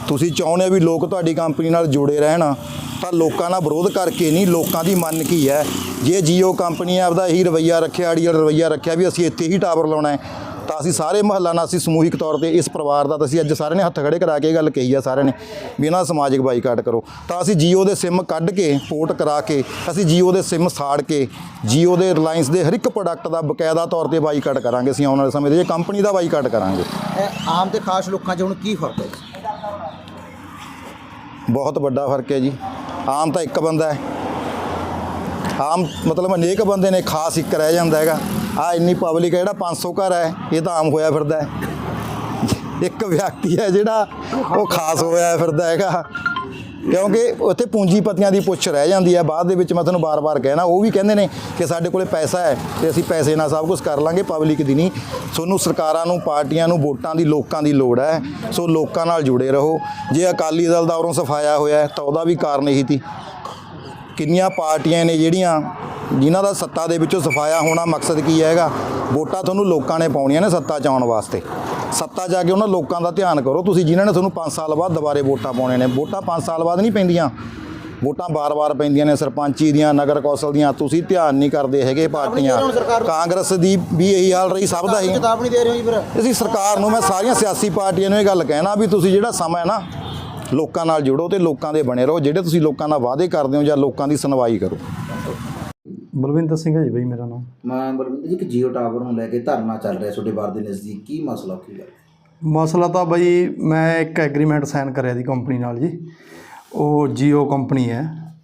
ਤੁਸੀਂ ਚਾਹੁੰਦੇ ਹੋ ਵੀ ਲੋਕ ਤੁਹਾਡੀ ਕੰਪਨੀ ਨਾਲ ਜੁੜੇ ਰਹਿਣ, ਤਾਂ ਲੋਕਾਂ ਨਾਲ ਵਿਰੋਧ ਕਰਕੇ ਨਹੀਂ, ਲੋਕਾਂ ਦੀ ਮੰਨ ਕੀ ਹੈ? ਜੇ ਜੀਓ ਕੰਪਨੀ ਆਪਦਾ ਇਹੀ ਰਵਈਆ ਰੱਖਿਆ ਅੜੀਅਲ ਰਵਈਆ ਰੱਖਿਆ ਵੀ ਅਸੀਂ ਇੱਥੇ ਹੀ ਟਾਵਰ ਲਾਉਣਾ ਹੈ ਤਾਂ ਅਸੀਂ ਸਾਰੇ ਮਹੱਲਾ ਨਾਲ ਅਸੀਂ ਸਮੂਹਿਕ ਤੌਰ ਤੇ ਇਸ ਪਰਿਵਾਰ ਦਾ ਤਾਂ ਅਸੀਂ ਅੱਜ ਸਾਰਿਆਂ ਨੇ ਹੱਥ ਖੜੇ ਕਰਾ ਕੇ ਇਹ ਗੱਲ ਕਹੀ ਆ ਸਾਰਿਆਂ ਨੇ ਵੀ ਇਹਨਾਂ ਦਾ ਸਮਾਜਿਕ ਬਾਈਕਾਟ ਕਰੋ। ਤਾਂ ਅਸੀਂ ਜੀਓ ਦੇ ਸਿਮ ਕੱਢ ਕੇ ਪੋਰਟ ਕਰਾ ਕੇ ਅਸੀਂ ਜੀਓ ਦੇ ਸਿਮ ਸਾੜ ਕੇ ਜੀਓ ਦੇ ਰਿਲਾਇੰਸ ਦੇ ਹਰ ਇੱਕ ਪ੍ਰੋਡਕਟ ਦਾ ਬਕਾਇਦਾ ਤੌਰ ਤੇ ਬਾਈਕਾਟ ਕਰਾਂਗੇ ਅਸੀਂ ਆਉਣ ਵਾਲੇ ਸਮੇਂ ਦੇ ਕੰਪਨੀ ਦਾ ਬਾਈਕਾਟ ਕਰਾਂਗੇ। ਆਮ ਤੇ ਖਾਸ ਲੋਕਾਂ 'ਚ ਹੁਣ ਕੀ ਫ਼ਰਕ ਹੈ ਬਹੁਤ ਵੱਡਾ ਫ਼ਰਕ ਹੈ ਜੀ। ਆਮ ਤਾਂ ਇੱਕ ਬੰਦਾ ਹੈ। ਆਮ ਮਤਲਬ ਅਨੇਕ ਬੰਦੇ ਨੇ ਖਾਸ ਇੱਕ ਰਹਿ ਜਾਂਦਾ ਹੈਗਾ। ਆ ਇੰਨੀ ਪਬਲਿਕ ਹੈ ਜਿਹੜਾ 500 ਘਰ ਹੈ ਇਹ ਤਾਂ ਆਮ ਹੋਇਆ ਫਿਰਦਾ ਹੈ। ਇੱਕ ਵਿਅਕਤੀ ਹੈ ਜਿਹੜਾ ਉਹ ਖਾਸ ਹੋਇਆ ਫਿਰਦਾ ਹੈਗਾ। ਕਿਉਂਕਿ ਉੱਥੇ ਪੂੰਜੀਪਤੀਆਂ ਦੀ ਪੁੱਛ ਰਹਿ ਜਾਂਦੀ ਹੈ, ਬਾਅਦ ਦੇ ਵਿੱਚ ਮੈਂ ਤੁਹਾਨੂੰ ਬਾਰ-ਬਾਰ ਕਹਿਣਾ, ਉਹ ਵੀ ਕਹਿੰਦੇ ਨੇ ਕਿ ਸਾਡੇ ਕੋਲੇ ਪੈਸਾ ਹੈ ਤੇ ਅਸੀਂ ਪੈਸੇ ਨਾਲ ਸਭ ਕੁਝ ਕਰ ਲਾਂਗੇ ਪਬਲਿਕ ਦੀ ਨਹੀਂ। ਤੁਹਾਨੂੰ ਸਰਕਾਰਾਂ ਨੂੰ, ਪਾਰਟੀਆਂ ਨੂੰ, ਵੋਟਾਂ ਦੀ, ਲੋਕਾਂ ਦੀ ਲੋੜ ਹੈ। ਸੋ ਲੋਕਾਂ ਨਾਲ ਜੁੜੇ ਰਹੋ। ਜੇ ਅਕਾਲੀ ਦਲ ਦਾ ਉਰੋਂ ਸਫਾਇਆ ਹੋਇਆ ਤਾਂ ਉਹਦਾ ਵੀ ਕਾਰਨ ਇਹੀ ਸੀ। ਕਿੰਨੀਆਂ ਪਾਰਟੀਆਂ ਨੇ ਜਿਹੜੀਆਂ ਜਿਨ੍ਹਾਂ ਦਾ ਸੱਤਾ ਦੇ ਵਿੱਚੋਂ ਸਫਾਇਆ ਹੋਣਾ ਮਕਸਦ ਕੀ ਹੈਗਾ? ਵੋਟਾਂ ਤੁਹਾਨੂੰ ਲੋਕਾਂ ਨੇ ਪਾਉਣੀਆਂ ਨੇ ਸੱਤਾ 'ਚ ਆਉਣ ਵਾਸਤੇ। ਸੱਤਾ ਜਾ ਕੇ ਉਹਨਾਂ ਲੋਕਾਂ ਦਾ ਧਿਆਨ ਕਰੋ। ਤੁਸੀਂ ਜਿਨ੍ਹਾਂ ਨੇ ਤੁਹਾਨੂੰ 5 ਸਾਲ ਬਾਅਦ ਦੁਬਾਰੇ ਵੋਟਾਂ ਪਾਉਣੇ ਨੇ। ਵੋਟਾਂ 5 ਸਾਲ ਬਾਅਦ ਨਹੀਂ ਪੈਂਦੀਆਂ। ਵੋਟਾਂ ਬਾਰ-ਬਾਰ ਪੈਂਦੀਆਂ ਨੇ। ਸਰਪੰਚੀ ਦੀਆਂ ਨਗਰ ਕੌਂਸਲ ਦੀਆਂ। ਤੁਸੀਂ ਧਿਆਨ ਨਹੀਂ ਕਰਦੇ ਹੈਗੇ ਪਾਰਟੀਆਂ। ਕਾਂਗਰਸ ਦੀ ਵੀ ਇਹੀ ਹਾਲ ਰਹੀ ਸਭ ਦਾ ਹੀ। ਕਿਤਾਬ ਨਹੀਂ ਦੇ ਰਹੇ ਹੋ ਜੀ ਫਿਰ। ਅਸੀਂ ਸਰਕਾਰ ਨੂੰ ਮੈਂ ਸਾਰੀਆਂ ਸਿਆਸੀ ਪਾਰਟੀਆਂ ਨੂੰ ਇਹ ਗੱਲ ਕਹਿਣਾ ਵੀ ਤੁਸੀਂ ਜਿਹੜਾ ਸਮਾਂ ਹੈ ਨਾ ਲੋਕਾਂ ਨਾਲ ਜੁੜੋ ਤੇ ਲੋਕਾਂ ਦੇ ਬਣੇ ਰਹੋ ਜਿਹੜੇ ਤੁਸੀਂ ਲੋਕਾਂ ਨਾਲ ਵਾਅਦੇ ਕਰਦੇ ਹੋ ਜਾਂ ਲੋਕਾਂ ਦੀ ਸੁਣਵਾਈ ਕਰੋ। ਬਲਵਿੰਦਰ ਸਿੰਘ ਹੈ ਜੀ ਬਈ ਮੇਰਾ ਨਾਮ। ਮੈਂ ਬਲਵਿੰਦਰ ਜੀ ਇੱਕ ਜੀਓ ਟਾਵਰ ਨੂੰ ਲੈ ਕੇ ਧਰਨਾ ਚੱਲ ਰਿਹਾ ਤੁਹਾਡੇ ਬਾਰ ਦੇ ਨਜ਼ਦੀਕ ਕੀ ਮਸਲਾ ਕੀ ਹੈ ਮਸਲਾ ਤਾਂ ਬਈ ਮੈਂ ਇੱਕ ਐਗਰੀਮੈਂਟ ਸਾਈਨ ਕਰਿਆ ਦੀ ਕੰਪਨੀ ਨਾਲ ਜੀ। ਉਹ ਜੀਓ ਕੰਪਨੀ ਹੈ।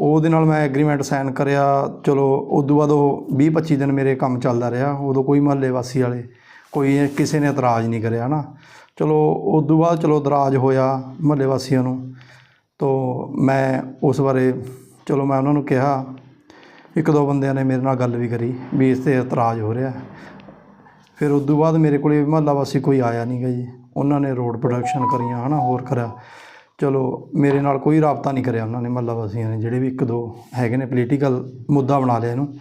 ਉਹਦੇ ਨਾਲ ਮੈਂ ਐਗਰੀਮੈਂਟ ਸਾਈਨ ਕਰਿਆ। ਚਲੋ ਉਦੋਂ ਬਾਅਦ ਉਹ 20 25 ਦਿਨ ਮੇਰੇ ਕੰਮ ਚੱਲਦਾ ਰਿਹਾ। ਉਦੋਂ ਕੋਈ ਮਹੱਲੇ ਵਾਸੀ ਵਾਲੇ ਕੋਈ ਕਿਸੇ ਨੇ ਇਤਰਾਜ਼ ਨਹੀਂ ਕਰਿਆ ਨਾ ਚਲੋ, ਉਦੋਂ ਬਾਅਦ ਚਲੋ ਦਰਾਜ ਹੋਇਆ ਮਹੱਲੇ ਵਾਸੀਆਂ ਨੂੰ। ਤੋ ਮੈਂ ਉਸ ਬਾਰੇ, ਚਲੋ ਮੈਂ ਉਹਨਾਂ ਨੂੰ ਕਿਹਾ, ਇੱਕ ਦੋ ਬੰਦਿਆਂ ਨੇ ਮੇਰੇ ਨਾਲ ਗੱਲ ਵੀ ਕਰੀ ਵੀ ਇਸ ਤੇ ਇਤਰਾਜ਼ ਹੋ ਰਿਹਾ। ਫਿਰ ਉਸ ਤੋਂ ਬਾਅਦ ਮੇਰੇ ਕੋਲੇ ਮਹੱਲਾ ਵਾਸੀ ਕੋਈ ਆਇਆ ਨਹੀਂ ਗਾ ਜੀ। ਉਹਨਾਂ ਨੇ ਰੋਡ ਪ੍ਰੋਡਕਸ਼ਨ ਕਰੀਆਂ, ਹਨਾ, ਹੋਰ ਕਰਿਆ। ਚਲੋ, ਮੇਰੇ ਨਾਲ ਕੋਈ ਰਾਬਤਾ ਨਹੀਂ ਕਰਿਆ ਉਹਨਾਂ ਨੇ ਮਹੱਲਾ ਵਾਸੀਆਂ ਨੇ, ਜਿਹੜੇ ਵੀ ਇੱਕ ਦੋ ਹੈਗੇ ਨੇ ਪੋਲੀਟੀਕਲ ਮੁੱਦਾ ਬਣਾ ਲਿਆ ਇਹਨੂੰ।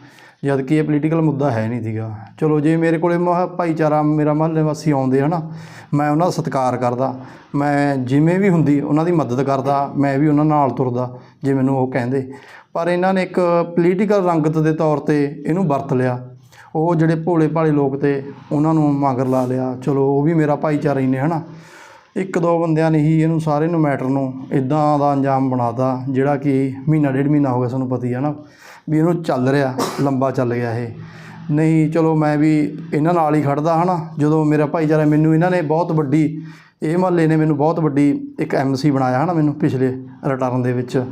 ਜਦ ਕਿ ਇਹ ਪੋਲੀਟੀਕਲ ਮੁੱਦਾ ਹੈ ਨਹੀਂ ਸੀਗਾ। ਚਲੋ ਜੇ ਮੇਰੇ ਕੋਲੇ ਮਹਾ ਭਾਈਚਾਰਾ ਮੇਰਾ ਮਹੱਲੇ ਵਾਸੀ ਆਉਂਦੇ ਹਨਾ, ਮੈਂ ਉਹਨਾਂ ਦਾ ਸਤਿਕਾਰ ਕਰਦਾ। ਮੈਂ ਜਿਵੇਂ ਵੀ ਹੁੰਦੀ ਉਹਨਾਂ ਦੀ ਮਦਦ ਕਰਦਾ, ਮੈਂ ਵੀ ਉਹਨਾਂ ਨਾਲ ਤੁਰਦਾ, ਜੇ ਮੈਨੂੰ ਉਹ ਕਹਿੰਦੇ। ਪਰ ਇਹਨਾਂ ਨੇ ਇੱਕ ਪੋਲੀਟੀਕਲ ਰੰਗਤ ਦੇ ਤੌਰ ਤੇ ਇਹਨੂੰ ਵਰਤ ਲਿਆ। ਉਹ ਜਿਹੜੇ ਭੋਲੇ ਭਾਲੇ ਲੋਕ ਤੇ ਉਹਨਾਂ ਨੂੰ ਮਗਰ ਲਾ ਲਿਆ। ਚਲੋ ਉਹ ਵੀ ਮੇਰਾ ਭਾਈਚਾਰਾ ਹੀ ਨੇ ਹਨਾ। ਇੱਕ ਦੋ ਬੰਦਿਆਂ ਨੇ ਹੀ ਇਹਨੂੰ ਸਾਰੇ ਨੂੰ ਮੈਟਰ ਨੂੰ ਇਦਾਂ ਦਾ ਅੰਜਾਮ ਬਣਾਤਾ, ਜਿਹੜਾ ਕਿ ਮਹੀਨਾ ਡੇਢ ਮਹੀਨਾ ਹੋ ਗਿਆ ਸਾਨੂੰ ਪਤਾ ਹੀ ਹੈ ਨਾ ਵੀ ਇਹਨੂੰ ਚੱਲ ਰਿਹਾ, ਲੰਬਾ ਚੱਲ ਗਿਆ ਇਹ। ਨਹੀਂ, ਚਲੋ ਮੈਂ ਵੀ ਇਹਨਾਂ ਨਾਲ ਹੀ ਖੜਦਾ ਹਨਾ? ਜਦੋਂ ਮੇਰਾ ਭਾਈਚਾਰਾ ਮੈਨੂੰ ਇਹਨਾਂ ਨੇ ਬਹੁਤ ਵੱਡੀ, ਇਹ ਮਹੱਲੇ ਨੇ ਮੈਨੂੰ ਬਹੁਤ ਵੱਡੀ ਇੱਕ ਐਮਸੀ ਬਣਾਇਆ, ਹਨਾ ਮੈਨੂੰ ਪਿਛਲੇ ਰਿਟਰਨ ਦੇ ਵਿੱਚ।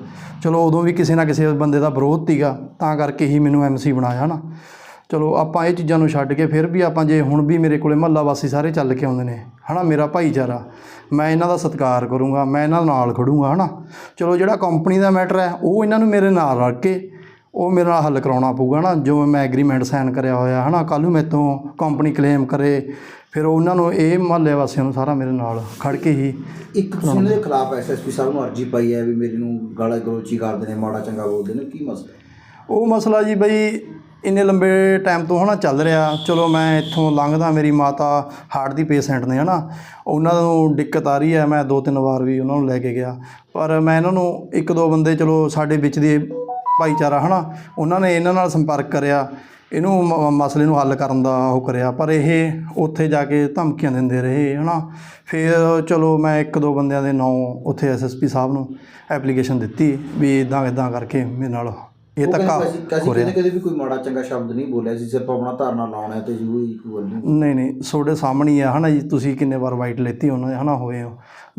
ਚਲੋ ਉਦੋਂ ਵੀ ਕਿਸੇ ਨਾ ਕਿਸੇ ਬੰਦੇ ਦਾ ਵਿਰੋਧ ਸੀਗਾ, ਤਾਂ ਕਰਕੇ ਹੀ ਮੈਨੂੰ ਐਮਸੀ ਬਣਾਇਆ, ਹਨਾ? ਚਲੋ ਆਪਾਂ ਇਹ ਚੀਜ਼ਾਂ ਨੂੰ ਛੱਡ ਕੇ ਫਿਰ ਵੀ ਆਪਾਂ ਜੇ ਹੁਣ ਵੀ ਮੇਰੇ ਕੋਲੇ ਮਹੱਲਾ ਵਾਸੀ ਸਾਰੇ ਚੱਲ ਕੇ ਆਉਂਦੇ ਨੇ, ਹਨਾ? ਮੇਰਾ ਭਾਈਚਾਰਾ, ਮੈਂ ਇਹਨਾਂ ਦਾ ਸਤਿਕਾਰ ਕਰੂੰਗਾ, ਮੈਂ ਇਹਨਾਂ ਨਾਲ ਖੜੂੰਗਾ, ਹਨਾ? ਚਲੋ ਜਿਹੜਾ ਕੰਪਨੀ ਦਾ ਮੈਟਰ ਹੈ, ਉਹ ਇਹਨਾਂ ਨੂੰ ਮੇਰੇ ਨਾਲ ਰਲ ਕੇ ਉਹ ਮੇਰੇ ਨਾਲ ਹੱਲ ਕਰਾਉਣਾ ਪਊਗਾ ਨਾ ਜੋ ਮੈਂ ਐਗਰੀਮੈਂਟ ਸਾਈਨ ਕਰਿਆ ਹੋਇਆ ਹਨਾ ਕੱਲ੍ਹ ਨੂੰ ਮੈਥੋਂ ਕੰਪਨੀ ਕਲੇਮ ਕਰੇ ਫਿਰ ਉਹਨਾਂ ਨੂੰ ਇਹ ਮਹੱਲੇ ਵਾਸੀਆਂ ਨੂੰ ਸਾਰਾ ਮੇਰੇ ਨਾਲ ਖੜ ਕੇ ਹੀ ਇੱਕ ਉਹਨਾਂ ਦੇ ਖਿਲਾਫ ਐਸਐਸਪੀ ਸਾਹਿਬ ਨੂੰ ਅਰਜੀ ਪਾਈ ਹੈ ਵੀ ਮੇਰੇ ਨੂੰ ਗਾਲਾਂ ਗਲੋਚੀ ਕਰਦੇ ਨੇ ਮਾੜਾ ਚੰਗਾ ਬੋਲਦੇ ਨੇ ਕੀ ਮਸਲਾ? ਉਹ ਮਸਲਾ ਜੀ ਬਈ ਇੰਨੇ ਲੰਬੇ ਟਾਈਮ ਤੋਂ ਹਨਾ ਚੱਲ ਰਿਹਾ ਚਲੋ ਮੈਂ ਇੱਥੋਂ ਲੰਘਦਾ ਮੇਰੀ ਮਾਤਾ ਹਾਰਟ ਦੀ ਪੇਸ਼ੈਂਟ ਨੇ ਹਨਾ ਉਹਨਾਂ ਨੂੰ ਦਿੱਕਤ ਆ ਰਹੀ ਹੈ ਮੈਂ ਦੋ ਤਿੰਨ ਵਾਰ ਵੀ ਉਹਨਾਂ ਨੂੰ ਲੈ ਕੇ ਗਿਆ ਪਰ ਮੈਂ ਇਹਨਾਂ ਨੂੰ ਇੱਕ ਦੋ ਬੰਦੇ ਚਲੋ ਸਾਡੇ ਵਿੱਚ ਦੇ ਭਾਈਚਾਰਾ ਹਨਾ? ਉਹਨਾਂ ਨੇ ਇਹਨਾਂ ਨਾਲ ਸੰਪਰਕ ਕਰਿਆ। ਇਹਨੂੰ ਮਸਲੇ ਨੂੰ ਹੱਲ ਕਰਨ ਦਾ ਉਹ ਕਰਿਆ। ਪਰ ਇਹ ਉੱਥੇ ਜਾ ਕੇ ਧਮਕੀਆਂ ਦਿੰਦੇ ਰਹੇ ਹਨਾ? ਫਿਰ ਚਲੋ ਮੈਂ ਇੱਕ ਦੋ ਬੰਦਿਆਂ ਦੇ ਨਾਂ ਉੱਥੇ ਐਸਐਸਪੀ ਸਾਹਿਬ ਨੂੰ ਐਪਲੀਕੇਸ਼ਨ ਦਿੱਤੀ ਵੀ ਇਦਾਂ ਇਦਾਂ ਕਰਕੇ ਮੇਰੇ ਨਾਲ ਇਹ ਧੱਕਾ ਹੋ ਰਿਹਾ। ਕਦੇ ਵੀ ਕੋਈ ਮਾੜਾ ਚੰਗਾ ਸ਼ਬਦ ਨਹੀਂ ਬੋਲਿਆ ਸੀ ਸਿਰਫ ਆਪਣਾ ਧਾਰਨਾ ਲਾਉਣਾ ਹੈ ਤੇ ਜੀ ਕੋਈ ਗੱਲ ਨਹੀਂ ਨਹੀਂ ਤੁਹਾਡੇ ਸਾਹਮਣੇ ਹੀ ਆ ਹਨਾ ਜੀ? ਤੁਸੀਂ ਕਿੰਨੇ ਵਾਰ ਵਾਈਟ ਲੈਤੀ ਉਹਨਾਂ ਦੇ ਹਨਾ? ਹੋਏ ਹੋ।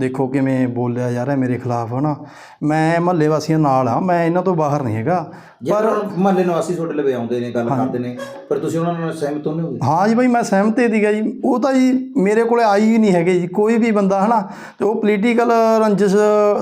ਦੇਖੋ ਕਿਵੇਂ ਬੋਲਿਆ ਜਾ ਰਿਹਾ ਮੇਰੇ ਖਿਲਾਫ ਹਨਾ? ਮੈਂ ਮਹੱਲੇ ਵਾਸੀਆਂ ਨਾਲ ਆ ਮੈਂ ਇਹਨਾਂ ਤੋਂ ਬਾਹਰ ਨਹੀਂ ਹੈਗਾ ਪਰ ਮਹੱਲੇ ਨਿਵਾਸੀ ਤੁਹਾਡੇ ਲਵੇ ਆਉਂਦੇ ਨੇ ਗੱਲ ਕਰਦੇ ਨੇ ਪਰ ਤੁਸੀਂ ਉਹਨਾਂ ਨਾਲ ਸਹਿਮਤ ਨਹੀਂ ਹੋਗੇ ਹਾਂ ਜੀ ਬਾਈ ਮੈਂ ਸਹਿਮਤ ਹੀ ਸੀਗਾ ਜੀ। ਉਹ ਤਾਂ ਜੀ ਮੇਰੇ ਕੋਲੇ ਆਈ ਹੀ ਨਹੀਂ ਹੈਗੇ ਜੀ ਕੋਈ ਵੀ ਬੰਦਾ ਹਨਾ? ਤੇ ਉਹ ਪੋਲੀਟੀਕਲ ਰੰਜਿਸ਼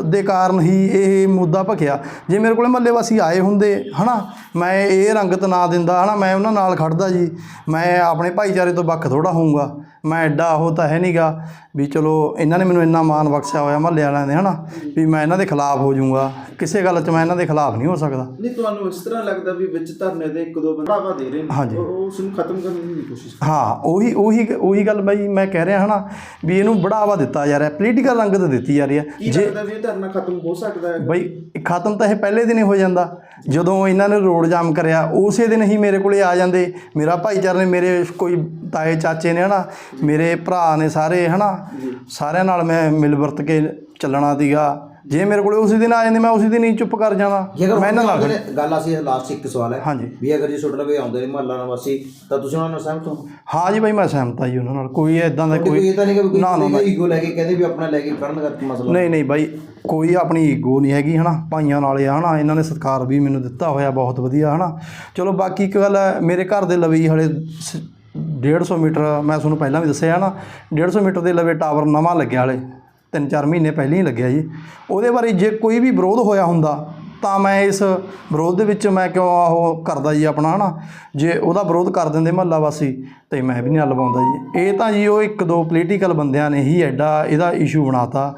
ਦੇ ਕਾਰਨ ਹੀ ਇਹ ਮੁੱਦਾ ਭਖਿਆ। ਜੇ ਮੇਰੇ ਕੋਲੇ ਮਹੱਲੇ ਵਾਸੀ ਆਏ ਹੁੰਦੇ ਹਨਾ? ਮੈਂ ਇਹ ਰੰਗਤ ਨਾ ਦਿੰਦਾ ਹਨਾ? ਮੈਂ ਉਹਨਾਂ ਨਾਲ ਖੜਦਾ ਜੀ। ਮੈਂ ਆਪਣੇ ਭਾਈਚਾਰੇ ਤੋਂ ਵੱਖ ਥੋੜਾ ਹੋਊਂਗਾ। ਮੈਂ ਐਡਾ ਉਹ ਤਾਂ ਹੈ ਨਹੀਂਗਾ ਵੀ ਚਲੋ ਇਹਨਾਂ ਨੇ ਮੈਨੂੰ ਇੰਨਾ ਮਾਣ ਬਖਸ਼ਿਆ ਹੋਇਆ ਮਹੱਲੇ ਵਾਲਿਆਂ ਨੇ ਹਨਾ? ਵੀ ਮੈਂ ਇਹਨਾਂ ਦੇ ਖਿਲਾਫ ਹੋ ਜਾਊਂਗਾ। ਕਿਸੇ ਗੱਲ 'ਚ ਮੈਂ ਇਹਨਾਂ ਦੇ ਖਿਲਾਫ ਨਹੀਂ ਹੋ ਸਕਦਾ। ਨਹੀਂ ਤੁਹਾਨੂੰ ਇਸ ਤਰ੍ਹਾਂ ਲੱਗਦਾ ਵੀ ਵਿੱਚ ਧਰਨੇ ਦੇ ਇੱਕ ਦੋ ਬੰਦਾ ਵਾ ਦੇ ਰਹੇ ਨੇ। ਉਹ ਉਸ ਨੂੰ ਖਤਮ ਕਰਨ ਦੀ ਕੋਸ਼ਿਸ਼ ਹਾਂ ਉਹੀ ਉਹੀ ਉਹੀ ਗੱਲ ਬਾਈ ਮੈਂ ਕਹਿ ਰਿਹਾ ਹਨਾ? ਵੀ ਇਹਨੂੰ ਬੜਾਵਾ ਦਿੱਤਾ ਜਾ ਰਿਹਾ ਪੋਲੀਟੀਕਲ ਰੰਗਤ ਦਿੱਤੀ ਜਾ ਰਹੀ ਹੈ। ਲੱਗਦਾ ਵੀ ਇਹ ਧਰਨਾ ਖਤਮ ਹੋ ਸਕਦਾ ਹੈ? ਬਈ ਖਤਮ ਤਾਂ ਇਹ ਪਹਿਲੇ ਦਿਨ ਹੀ ਹੋ ਜਾਂਦਾ। ਜਦੋਂ ਇਹਨਾਂ ਨੇ ਰੋਡ ਜਾਮ ਕਰਿਆ ਉਸੇ ਦਿਨ ਹੀ ਮੇਰੇ ਕੋਲੇ ਆ ਜਾਂਦੇ। ਮੇਰਾ ਭਾਈਚਾਰਾ ਨੇ ਮੇਰੇ ਕੋਈ ਤਾਏ ਚਾਚੇ ਨੇ ਹਨਾ ਮੇਰੇ ਭਰਾ ਨੇ ਸਾਰੇ ਹਨਾ ਸਾਰਿਆਂ ਨਾਲ ਮੈਂ ਮਿਲ ਵਰਤ ਕੇ ਚੱਲਣਾ ਸੀਗਾ। ਜੇ ਮੇਰੇ ਕੋਲੇ ਉਸੇ ਦਿਨ ਆ ਜਾਂਦੇ ਮੈਂ ਉਸੇ ਦਿਨ ਹੀ ਚੁੱਪ ਕਰ ਜਾਣਾ ਮੈਂ ਨੇ- ਗੱਲ ਅਸੀਂ ਲਾਸਟ ਇੱਕ ਸਵਾਲ ਹੈ। ਹਾਂਜੀ। ਵੀ ਅਗਰ ਜੀ ਤੁਹਾਡੇ ਲਵੇ ਆਉਂਦੇ ਨੇ ਮਹੱਲਾ ਨਿਵਾਸੀ ਤਾਂ ਤੁਸੀਂ ਉਹਨਾਂ ਨਾਲ ਸਹਿਮਤ ਹੋ? ਹਾਂ ਜੀ ਬਾਈ ਮੈਂ ਸਹਿਮਤ ਆ ਜੀ ਉਹਨਾਂ ਨਾਲ। ਕੋਈ ਇਦਾਂ ਦਾ ਕੋਈ ਕੋਈ ਇਹ ਤਾਂ ਨਹੀਂ ਕਿ ਕੋਈ ਈਗੋ ਲੈ ਕੇ ਕਹਿੰਦੇ ਵੀ ਆਪਣਾ ਲੈ ਕੇ ਕਰਨ ਕਰਕੇ ਮਸਲਾ ਨਹੀਂ ਨਹੀਂ ਬਾਈ ਕੋਈ ਆਪਣੀ ਈਗੋ ਨਹੀਂ ਹੈਗੀ ਹਨਾ? ਭਾਈਆਂ ਨਾਲ ਆ ਹਨਾ? ਇਹਨਾਂ ਨੇ ਸਤਿਕਾਰ ਵੀ ਮੈਨੂੰ ਦਿੱਤਾ ਹੋਇਆ ਬਹੁਤ ਵਧੀਆ ਹਨਾ? ਚਲੋ ਬਾਕੀ ਇੱਕ ਗੱਲ ਹੈ ਮੇਰੇ ਘਰ ਦੇ ਲਵੇ ਹਲੇ ਸ- 150 ਮੀਟਰ ਮੈਂ ਤੁਹਾਨੂੰ ਪਹਿਲਾਂ ਵੀ ਦੱਸਿਆ ਨਾ 150 ਮੀਟਰ ਦੇ ਲਵੇ ਟਾਵਰ ਨਵਾਂ ਲੱਗਿਆ ਹਲੇ। ਤਿੰਨ ਚਾਰ ਮਹੀਨੇ ਪਹਿਲਾਂ ਹੀ ਲੱਗਿਆ ਜੀ। ਉਹਦੇ ਬਾਰੇ ਜੇ ਕੋਈ ਵੀ ਵਿਰੋਧ ਹੋਇਆ ਹੁੰਦਾ, ਤਾਂ ਮੈਂ ਇਸ ਵਿਰੋਧ ਦੇ ਵਿੱਚ ਮੈਂ ਕਿਉਂ ਉਹ ਕਰਦਾ ਜੀ ਆਪਣਾ, ਹਨਾ? ਜੇ ਉਹਦਾ ਵਿਰੋਧ ਕਰ ਦਿੰਦੇ ਮਹੱਲਾ ਵਾਸੀ, ਤੇ ਮੈਂ ਵੀ ਨਹੀਂ ਲਵਾਉਂਦਾ ਜੀ। ਇਹ ਤਾਂ ਜੀ ਉਹ ਇੱਕ ਦੋ ਪੋਲੀਟੀਕਲ ਬੰਦਿਆਂ ਨੇ ਹੀ ਐਡਾ ਇਹਦਾ ਇਸ਼ੂ ਬਣਾਤਾ,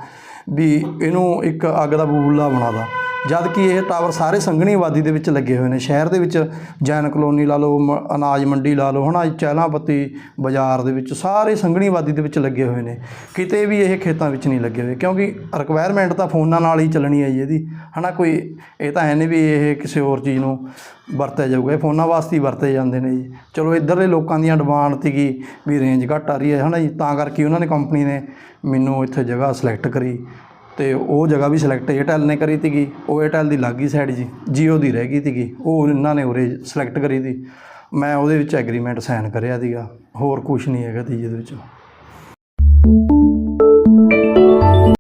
ਵੀ ਇਹਨੂੰ ਇੱਕ ਅੱਗ ਦਾ ਬਬੂਲਾ ਬਣਾਦਾ ਜਦ ਕਿ ਇਹ ਟਾਵਰ ਸਾਰੇ ਸੰਘਣੀ ਆਬਾਦੀ ਦੇ ਵਿੱਚ ਲੱਗੇ ਹੋਏ ਨੇ। ਸ਼ਹਿਰ ਦੇ ਵਿੱਚ ਜੈਨ ਕਲੋਨੀ ਲਾ ਲਓ, ਮ- ਅਨਾਜ ਮੰਡੀ ਲਾ ਲਓ, ਹਨਾ ਚਹਿਲਾਪੱਤੀ ਬਾਜ਼ਾਰ ਦੇ ਵਿੱਚ ਸਾਰੇ ਸੰਘਣੀ ਆਬਾਦੀ ਦੇ ਵਿੱਚ ਲੱਗੇ ਹੋਏ ਨੇ। ਕਿਤੇ ਵੀ ਇਹ ਖੇਤਾਂ ਵਿੱਚ ਨਹੀਂ ਲੱਗੇ ਹੋਏ, ਕਿਉਂਕਿ ਰਿਕੁਆਇਰਮੈਂਟ ਤਾਂ ਫੋਨਾਂ ਨਾਲ ਹੀ ਚੱਲਣੀ ਹੈ ਜੀ ਇਹਦੀ। ਹਨਾ, ਕੋਈ, ਇਹ ਤਾਂ ਹੈ ਨਹੀਂ ਵੀ ਇਹ ਕਿਸੇ ਹੋਰ ਚੀਜ਼ ਨੂੰ ਵਰਤਿਆ ਜਾਊਗਾ, ਇਹ ਫੋਨਾਂ ਵਾਸਤੇ ਹੀ ਵਰਤੇ ਜਾਂਦੇ ਨੇ ਜੀ। ਚਲੋ, ਇੱਧਰਲੇ ਲੋਕਾਂ ਦੀਆਂ ਡਿਮਾਂਡ ਸੀਗੀ ਵੀ ਰੇਂਜ ਘੱਟ ਆ ਰਹੀ ਹੈ, ਹਨਾ ਜੀ, ਤਾਂ ਕਰਕੇ ਉਹਨਾਂ ਨੇ ਕੰਪਨੀ ਨੇ ਮੈਨੂੰ ਇੱਥੇ ਜਗ੍ਹਾ ਸਿਲੈਕਟ ਕਰੀ। ਤੇ ਉਹ ਜਗ੍ਹਾ ਵੀ ਸਿਲੈਕਟ ਏਅਰਟੈਲ ਨੇ ਕਰੀ ਤੀਗੀ ਉਹ ਏਅਰਟੈਲ ਦੀ ਲੱਗੀ ਸਾਈਡ ਜੀ, ਜੀਓ ਦੀ ਰਹਿ ਗਈ ਸੀਗੀ, ਉਹ ਇਹਨਾਂ ਨੇ ਉਰੇ ਸਿਲੈਕਟ ਕਰੀ ਤੀ ਮੈਂ ਉਹਦੇ ਵਿੱਚ ਐਗਰੀਮੈਂਟ ਸਾਈਨ ਕਰਿਆ ਸੀਗਾ, ਹੋਰ ਕੁਝ ਨਹੀਂ ਹੈਗਾ ਤੀ ਜਿਹਦੇ ਵਿੱਚ।